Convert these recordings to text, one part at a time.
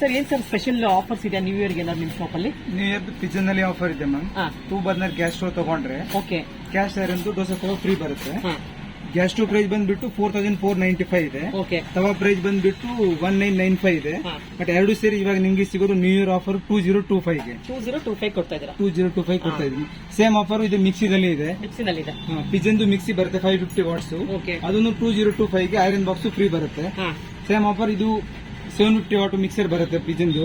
Sir ಏನ್ sir special offers ಇದೆ new ಇಯರ್ಗೆ ಏನಾದ್ರು ನಿಮ್ಮ ಶಾಪ್ ಅಲ್ಲಿ? ನ್ಯೂ ಇಯರ್ ಪಿಜನ್ ಅಲ್ಲಿ ಆಫರ್ ಇದೆ ಮ್ಯಾಮ್ ಹಾ. ಟೂ ಬರ್ನರ್ ಗ್ಯಾಸ್ ಸ್ಟೋವ್ ತಗೊಂಡ್ರೆ ಓಕೆ ಕ್ಯಾಶ್ ಅಂತ ದೋಸೆ ತವ ಫ್ರೀ ಬರುತ್ತೆ. ಹಾ. ಗ್ಯಾಸ್ ಸ್ಟೋವ್ ಪ್ರೈಸ್ ಬಂದ್ಬಿಟ್ಟು four thousand four ninety five ಇದೆ. ಓಕೆ ತವಾ ಪ್ರೈಸ್ ಬಂದ್ಬಿಟ್ಟು ಒನ್ ನೈನ್ ನೈನ್ ಫೈವ್ ಇದೆ. ಹಾ. ಬಟ್ ಎರಡು ಸೇರಿ ಇವಾಗ ನಿಮ್ಗೆ ಸಿಗೋದು new year offer two zero two ಫೈವ್ಗೆ. Two zero two five ಕೊಡ್ತಾ ಇದ್ದೀರಾ? ಟೂ ಜೀರೋ ಟೂ ಫೈವ್ ಕೊಡ್ತಾ ಇದೀನಿ ಸೇಮ್ ಆಫರ್ ಇದು ಮಿಕ್ಸಿದಲ್ಲಿ ಇದೆ. ಮಿಕ್ಸಿನಲ್ಲಿ ಇದೆ. ಪಿಜನ್ದು ಮಿಕ್ಸಿ ಬರುತ್ತೆ ಫೈವ್ ಫಿಫ್ಟಿ ವಾಟ್ಸ್ ಓಕೆ ಅದನ್ನು ಟೂ ಜೀರೋ ಟೂ ಫೈವ್ಗೆ ಐರನ್ ಬಾಕ್ಸ್ ಫ್ರೀ ಬರುತ್ತೆ. ಹಾ. ಸೇಮ್ ಆಫರ್ ಇದು ಸೆವೆನ್ ಫಿಫ್ಟಿ ವಾಟ್ ಮಿಕ್ಸರ್ ಬರುತ್ತೆ ಪಿಜನ್ದು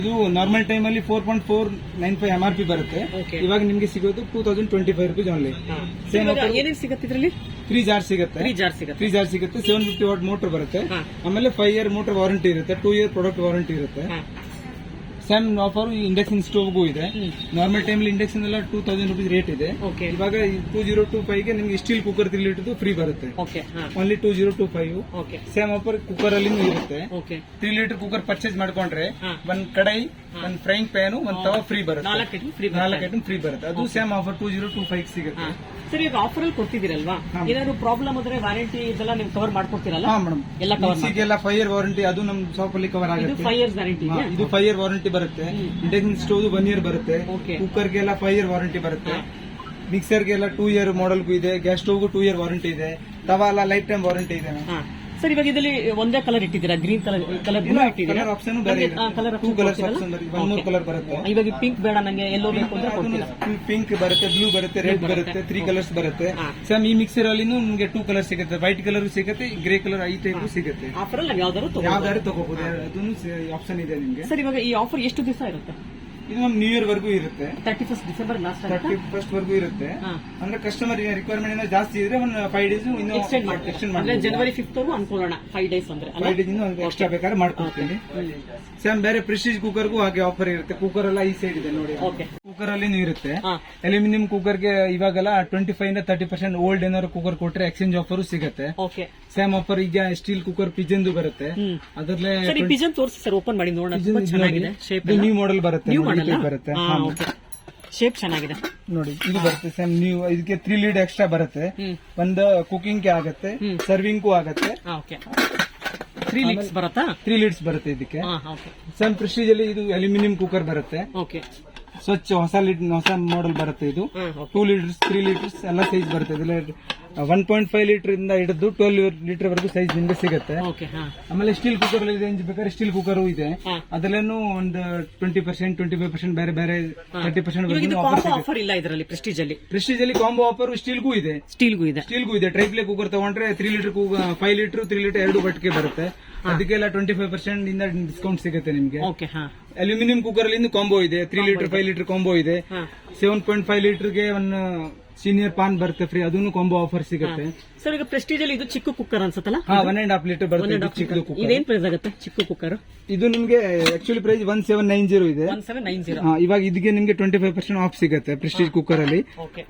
ಇದು ನಾರ್ಮಲ್ ಟೈಮ್ ಅಲ್ಲಿ four point four nine five M R P ಬರುತ್ತೆ. ಇವಾಗ ನಿಮ್ಗೆ ಸಿಗೋದು two thousand twenty five rupees only. ಏನೇನು ಸಿಗತ್ತೆ ಇದರಲ್ಲಿ? ತ್ರೀ ಜಾರ್ ಸಿಗುತ್ತೆ. ತ್ರೀ ಜಾರ್ ಸಿಗತ್ತೆ. ಸೆವೆನ್ ಫಿಫ್ಟಿ ವಾಟ್ ಮೋಟರ್ ಬರುತ್ತೆ. ಆಮೇಲೆ ಫೈವ್ ಇಯರ್ ಮೋಟರ್ ವಾರಂಟಿ ಇರುತ್ತೆ ಟೂ ಇಯರ್ ಪ್ರಾಡಕ್ಟ್ ವಾರಂಟಿ ಇರುತ್ತೆ. ಸೇಮ್ ಆಫರ್ ಇಂಡಕ್ಷನ್ ಸ್ಟೋವ್ಗೂ ಇದೆ. ನಾರ್ಮಲ್ ಟೈಮ್ ಇಂಡಕ್ಷನ್ ಎಲ್ಲ ಟೂ ತೌಸಂಡ್ ರುಪೀಸ್ ರೇಟ್ ಇದೆ. ಓಕೆ ಇವಾಗ ಟೂ ಜೀರೋ ಟೂ ಫೈವ್ಗೆ ನಿಮ್ಗೆ steel cooker three litre free ಬರುತ್ತೆ. Okay only two zero two five okay same offer cooker ಅಲ್ಲಿ ಇರುತ್ತೆ. ತ್ರೀ ಲೀಟರ್ ಕುಕ್ಕರ್ ಪರ್ಚೇಸ್ ಮಾಡ್ಕೊಂಡ್ರೆ. ಒಂದ್ ಕಡಾಯಿ ಒಂದ್ ಫ್ರೈಂಗ್ ಪ್ಯಾನ್ ಒಂದ್ ತವಾ ಫ್ರೀ ಬರುತ್ತೆ. ನಾಲ್ಕು ಐಟಮ್ ಫ್ರೀ ನಾಲ್ಕು ಐಟಮ್ ಫ್ರೀ ಬರುತ್ತೆ. ಅದು same offer two zero two five ಸಿಗುತ್ತೆ. ಸರ್ ಈಗ ಆಫರ್ ಅಲ್ಲಿ ಕೊಡ್ತಿದ್ದೀರಲ್ವಾ? ಹಾ. ಏನಾದ್ರು ಪ್ರಾಬ್ಲಮ್ ಆದ್ರೆ ವಾರಂಟಿ ಇದೆಲ್ಲ ನೀವು ಕವರ್ ಮಾಡ್ಕೊಡ್ತೀರಲ್ಲ? ಹಾ ಮೇಡಮ್ ಎಲ್ಲ ಮಿಕ್ಸಿಗೆಲ್ಲ ಫೈವ್ ಇಯರ್ ವಾರಂಟಿ ಅದು ನಮ್ ಶಾಪ್ ಅಲ್ಲಿ ಕವರ್ ಇದು ಆಗುತ್ತೆ. ಫೈವ್ ಇಯರ್ಸ್ ವಾರಂಟಿ ಹಾ, ಇದು ಫೈವ್ ಇಯರ್ ವಾರಂಟಿ ಬರುತ್ತೆ. ಇಂಡಕ್ಷನ್ ಸ್ಟೋವ್ ಒನ್ ಇಯರ್ ಬರುತ್ತೆ. Okay. ಕುಕ್ಕರ್ಗೆಲ್ಲ ಫೈವ್ ಇಯರ್ ವಾರಂಟಿ ಬರುತ್ತೆ. ಮಿಕ್ಸರ್ಗೆಲ್ಲ ಟೂ ಇಯರ್ ಮಾಡೆಲ್ಗೂ ಇದೆ. ಗ್ಯಾಸ್ ಸ್ಟೋವ್ಗೂ ಟೂ ಇಯರ್ ವಾರಂಟಿ ಇದೆ. ತವಾ ಎಲ್ಲ ಲೈಫ್ ಟೈಮ್ ವಾರಂಟಿ ಇದೆ ಹಾ. ಸರ್ ಇವಾಗ ಇದರಲ್ಲಿ ಒಂದೇ ಕಲರ್ ಇಟ್ಟಿದ್ದೀರಾ? ಗ್ರೀನ್ ಕಲರ್ ಕಲರ್ ಬ್ಲೂ ಇಟ್ಟಿದ್ದೀರಾ? ಕಲರ್ ಆಪ್ಷನ್ ಬೇರೆ ಕಲರ್ ಬರುತ್ತೆ ಮೂರ್ ಇವಾಗ ಪಿಂಕ್ ಬೇಡ ನಂಗೆ ಎಲ್ಲೋ ಬೇಕು ಅಂದ್ರೆ ಕೊಡ್ತೀರಾ? ಪಿಂಕ್ ಬರುತ್ತೆ ಬ್ಲೂ ಬರುತ್ತೆ ರೆಡ್ ಬರುತ್ತೆ ತ್ರೀ ಕಲರ್ಸ್ ಬರುತ್ತೆ. ಸರ್ ಸೇಮ್ ಈ ಮಿಕ್ಸರ್ ಅಲ್ಲಿ ನಿಮ್ಗೆ ಟೂ ಕಲರ್ ಸಿಗುತ್ತೆ. ವೈಟ್ ಕಲರ್ ಸಿಗುತ್ತೆ ಗ್ರೇ ಕಲರ್ ಐ ಟೈಪ್ ಸಿಗುತ್ತೆ. ಆಫರ್ ಅಲ್ಲಿ ಯಾವ್ದಾದ್ರು ತಗೋ ಯಾವ್ದಾದ್ರು ತಗೋಬಹುದು ಅದನ್ನು ಆಪ್ಷನ್ ಇದೆ ನಿಮ್ಗೆ. ಸರ್ ಇವಾಗ ಈ ಆಫರ್ ಎಷ್ಟು ದಿವಸ ಇರುತ್ತೆ? ಇದು ನಮ್ ನ್ಯೂ ಇಯರ್ ವರ್ಗೂ ಇರುತ್ತೆ. Thirty first December last thirty first ವರ್ಗೂ ಇರುತ್ತೆ. ಹಾ. ಅಂದ್ರೆ ಕಸ್ಟಮರ್ ರಿಕ್ವೈರ್ಮೆಂಟ್ ಏನೋ ಜಾಸ್ತಿ ಇದ್ರೆ ಒಂದು ಫೈವ್ ಡೇಸ್ ಇನ್ನು ಎಕ್ಸ್ಟೆಂಡ್ ಎಕ್ಸ್ಟೆಂಡ್ ಅಂದ್ರೆ ಜನವರಿ ಫಿಫ್ತ್ ವರೆಗೂ ಅನ್ಕೊಳ್ಳೋಣ ಫೈವ್ ಡೇಸ್ ಅಂದ್ರೆ ಅಲ್ಲ? ಫೈವ್ ಡೇಸ್ ಇನ್ನು ಎಕ್ಸ್ಟ್ರಾ ಬೇಕಾದ್ರೆ ಮಾಡ್ಕೊಡ್ತೀನಿ. ಸೇಮ್ ಬೇರೆ ಪ್ರೆಸ್ಟೀಜ್ ಕುಕ್ಕರ್ಗೂ ಹಾಗೆ ಆಫರ್ ಇರುತ್ತೆ. ಕುಕ್ಕರ್ ಎಲ್ಲ ಈ ಸೈಡ್ ಇದೆ ನೋಡಿ. ಓಕೆ ಕುಕ್ಕರ್ ಅಲ್ಲಿ ಇರುತ್ತೆ. ಹಾ. ಅಲ್ಯೂಮಿನಿಯಂ ಕುಕ್ಕರ್ಗೆ ಇವಾಗೆಲ್ಲ ಟ್ವೆಂಟಿ ಫೈವ್ ಇಂದ ತರ್ಟಿ ಪರ್ಸೆಂಟ್ ಓಲ್ಡ್ ಏನಾದ್ರು ಕುಕ್ಕರ್ ಕೊಟ್ರೆ ಎಕ್ಸ್ಚೇಂಜ್ ಆಫರ್ ಸಿಗುತ್ತೆ. ಓಕೆ ಸೇಮ್ ಆಫರ್ ಈಗ ಸ್ಟೀಲ್ ಕುಕ್ಕರ್ ಪಿಜನ್ದು ಬರುತ್ತೆ. ಅದರಲ್ಲೇ ಸರ್ ಪಿಜನ್ ತೋರಿಸಿ ಸರ್ ಓಪನ್ ಮಾಡಿ ನೋಡೋಣ. ತುಂಬಾ ಚೆನ್ನಾಗಿದೆ. ಶೇಪ್ ನ್ಯೂ ಮಾಡೆಲ್ ಬರುತ್ತೆ ನ್ಯೂ ಬರುತ್ತೆ. ಶೇಪ್ ಚೆನ್ನಾಗಿದೆ. ನೋಡಿ ಇದು ಬರುತ್ತೆ ಸೇಮ್ ನೀವು ಇದಕ್ಕೆ ತ್ರೀ ಲೀಡ್ ಎಕ್ಸ್ಟ್ರಾ ಬರುತ್ತೆ. ಒಂದು ಕುಕಿಂಗ್ಗೆ ಆಗತ್ತೆ ಸರ್ವಿಂಗ್ಗೂ ಆಗತ್ತೆ. ಓಕೆ ತ್ರೀ ಲೀಡ್ಸ್ ಬರುತ್ತಾ? ತ್ರೀ ಲೀಡ್ಸ್ ಬರುತ್ತೆ ಇದಕ್ಕೆ. ಸೇಮ್ ಪ್ರೆಸ್ಟೀಜ್ ಅಲ್ಲಿ ಇದು ಅಲ್ಯೂಮಿನಿಯಂ ಕುಕ್ಕರ್ ಬರುತ್ತೆ. ಓಕೆ ಸ್ವಚ್ಛ ಹೊಸ ಲೀಡ್ ಹೊಸ ಮಾಡೆಲ್ ಬರುತ್ತೆ ಇದು. ಟೂ ಲೀಟರ್ಸ್ ತ್ರೀ ಲೀಟರ್ಸ್ ಎಲ್ಲ ಸೈಜ್ ಬರುತ್ತೆ. ಒನ್ ಪಾಯಿಂಟ್ ಫೈವ್ ಲೀಟರ್ ಇಂದ ಹಿಡಿದು ಟ್ವೆಲ್ ಲೀಟರ್ ವರೆಗೂ ಸೈಜ್ ನಿಮಗೆ ಸಿಗುತ್ತೆ. ಆಮೇಲೆ ಸ್ಟೀಲ್ ಕುಕ್ಕರ್ ರೇಂಜ್ ಬೇಕಾದ್ರೆ ಸ್ಟೀಲ್ ಕುಕ್ಕರ್ ಇದೆ. ಅದರಲ್ಲೇನು ಒಂದು twenty percent twenty five percent ಬೇರೆ ಬೇರೆ ತರ್ಟಿ ಪರ್ಸೆಂಟ್ ಆಫರ್ ಇಲ್ಲ ಇದರಲ್ಲಿ ಪ್ರೆಸ್ಟೀಜ್ ಅಲ್ಲಿ. ಪ್ರೆಸ್ಟೀಜ್ ಅಲ್ಲಿ ಕಾಂಬೋ ಆಫರ್ ಸ್ಟೀಲ್ಗೂ ಇದೆ. ಸ್ಟೀಲ್ಗೂ ಇದೆ. ಸ್ಟೀಲ್ಗೂ ಇದೆ. ಟ್ರೈಪ್ಲೆ ಕುಕ್ಕರ್ ತಗೊಂಡ್ರೆ three litre five litre three litre ಎರಡು ಬಟ್ಕೆ ಬರುತ್ತೆ. ಅದಕ್ಕೆಲ್ಲ ಟ್ವೆಂಟಿ ಫೈವ್ ಪರ್ಸೆಂಟ್ ಇಂದ ಡಿಸ್ಕೌಂಟ್ ಸಿಗುತ್ತೆ ನಿಮಗೆ. ಅಲ್ಯೂಮಿನಿಯಂ ಕುಕ್ಕರ್ ಅಲ್ಲಿ ಕಾಂಬೋ ಇದೆ. Three litre five litre combo ಇದೆ. ಸೆವೆನ್ ಪಾಯಿಂಟ್ ಫೈವ್ ಲೀಟರ್ಗೆ ಒಂದು ಸೀನಿಯರ್ ಪಾನ್ ಬರುತ್ತೆ ಫ್ರೀ ಅದನ್ನು ಕೊಂಬೋ ಆಫರ್ ಸಿಗುತ್ತೆ. ಸರ್ ಈಗ ಪ್ರೆಸ್ಟೀಜ್ ಅಲ್ಲಿ ಇದು ಚಿಕ್ಕ ಕುಕ್ಕರ್ ಅನ್ಸುತ್ತಲ್ಲ? ಹಾ ಒನ್ ಅಂಡ್ ಹಾಫ್ ಲೀಟರ್ ಬರುತ್ತೆ ಚಿಕ್ಕ ಕುಕ್ಕರ್ ಇದೇನ್ ಪ್ರೈಸ್ ಆಗುತ್ತೆ ಚಿಕ್ಕ ಕುಕ್ಕರ್ ಇದು ನಿಮ್ಗೆ actually price one seven nine zero ಇದೆ. ಒನ್ ಸೆವೆನ್ ನೈನ್ ಜೀರೋ ಹಾ, ಇವಾಗ ಇದಕ್ಕೆ ನಿಮ್ಗೆ ಟ್ವೆಂಟಿ ಫೈವ್ ಪರ್ಸೆಂಟ್ ಆಫ್ ಸಿಗುತ್ತೆ ಪ್ರೆಸ್ಟೀಜ್ ಕುಕ್ಕರ್ ಅಲ್ಲಿ. ಓಕೆ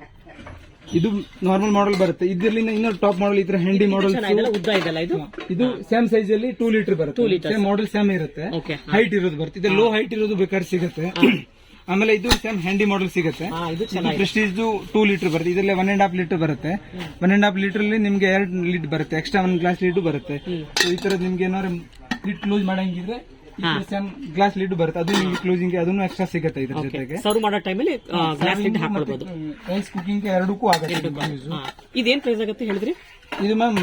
ಇದು ನಾರ್ಮಲ್ ಮಾಡೆಲ್ ಬರುತ್ತೆ. ಇದರಲ್ಲಿ ಇನ್ನೊಂದು ಟಾಪ್ ಮಾಡೆಲ್ ಇದ್ರೆ ಹ್ಯಾಂಡಿ ಮಾಡೆಲ್ ಚೆನ್ನಾಗಿದೆಲ್ಲ ಉದ್ದ ಇದೆಲ್ಲ ಇದು? ಇದು ಸೇಮ್ ಸೈಜ್ ಅಲ್ಲಿ ಟೂ ಲೀಟರ್ ಬರುತ್ತೆ. ಸೇಮ್ ಮಾಡೆಲ್ ಸೇಮ್ ಇರುತ್ತೆ. ಓಕೆ ಹೈಟ್ ಇರೋದು ಬರುತ್ತೆ. ಇದು ಲೋ ಹೈಟ್ ಇರೋದು ಬೇಕಾದ್ರೆ ಸಿಗುತ್ತೆ. ಆಮೇಲೆ ಇದು ಸೇಮ್ ಹ್ಯಾಂಡಿ ಮಾಡೆಲ್ ಸಿಗುತ್ತೆ. ಇದು ಪ್ರೆಸ್ಟೀಜ್ ಟೂ ಲೀಟರ್ ಬರುತ್ತೆ. ಇದರಲ್ಲಿ ಒನ್ ಅಂಡ್ ಹಾಫ್ ಲೀಟರ್ ಬರುತ್ತೆ. ಒನ್ ಅಂಡ್ ಹಾಫ್ ಲೀಟರ್ ಅಲ್ಲಿ ನಿಮ್ಗೆ ಎರಡು ಲೀಡ್ ಬರುತ್ತೆ. ಎಕ್ಸ್ಟ್ರಾ ಒನ್ ಗ್ಲಾಸ್ ಲೀಡ್ ಬರುತ್ತೆ. ಈ ತರದ್ ನಿಮ್ಗೆ ಏನಾದ್ರು ಲಿಟ್ ಕ್ಲೋಸ್ ಮಾಡಂಗಿದ್ರೆ ಸೇಮ್ ಗ್ಲಾಸ್ ಲೀಡ್ ಬರುತ್ತೆ. ಅದು ನಿಮ್ಗೆ ಕ್ಲೋಸಿಂಗ್ ಅದನ್ನು ಎಕ್ಸ್ಟ್ರಾ ಸಿಗುತ್ತೆ ಇದ್ರ ಜೊತೆಗೆ. ಸರ್ವ್ ಮಾಡೋ ಟೈಮಲ್ಲಿ ಗ್ಲಾಸ್ ಲಿಡ್ ಹಾಕೊಳ್ಬಹುದು ರೈಸ್ ಕುಕಿಂಗ್ ಎರಡಕ್ಕೂ ಆಗುತ್ತೆ ಇದು. ಇದೇನ್ ಪ್ರೈಸ್ ಆಗುತ್ತೆ ಹೇಳಿದ್ರಿ? ಇದು ma'am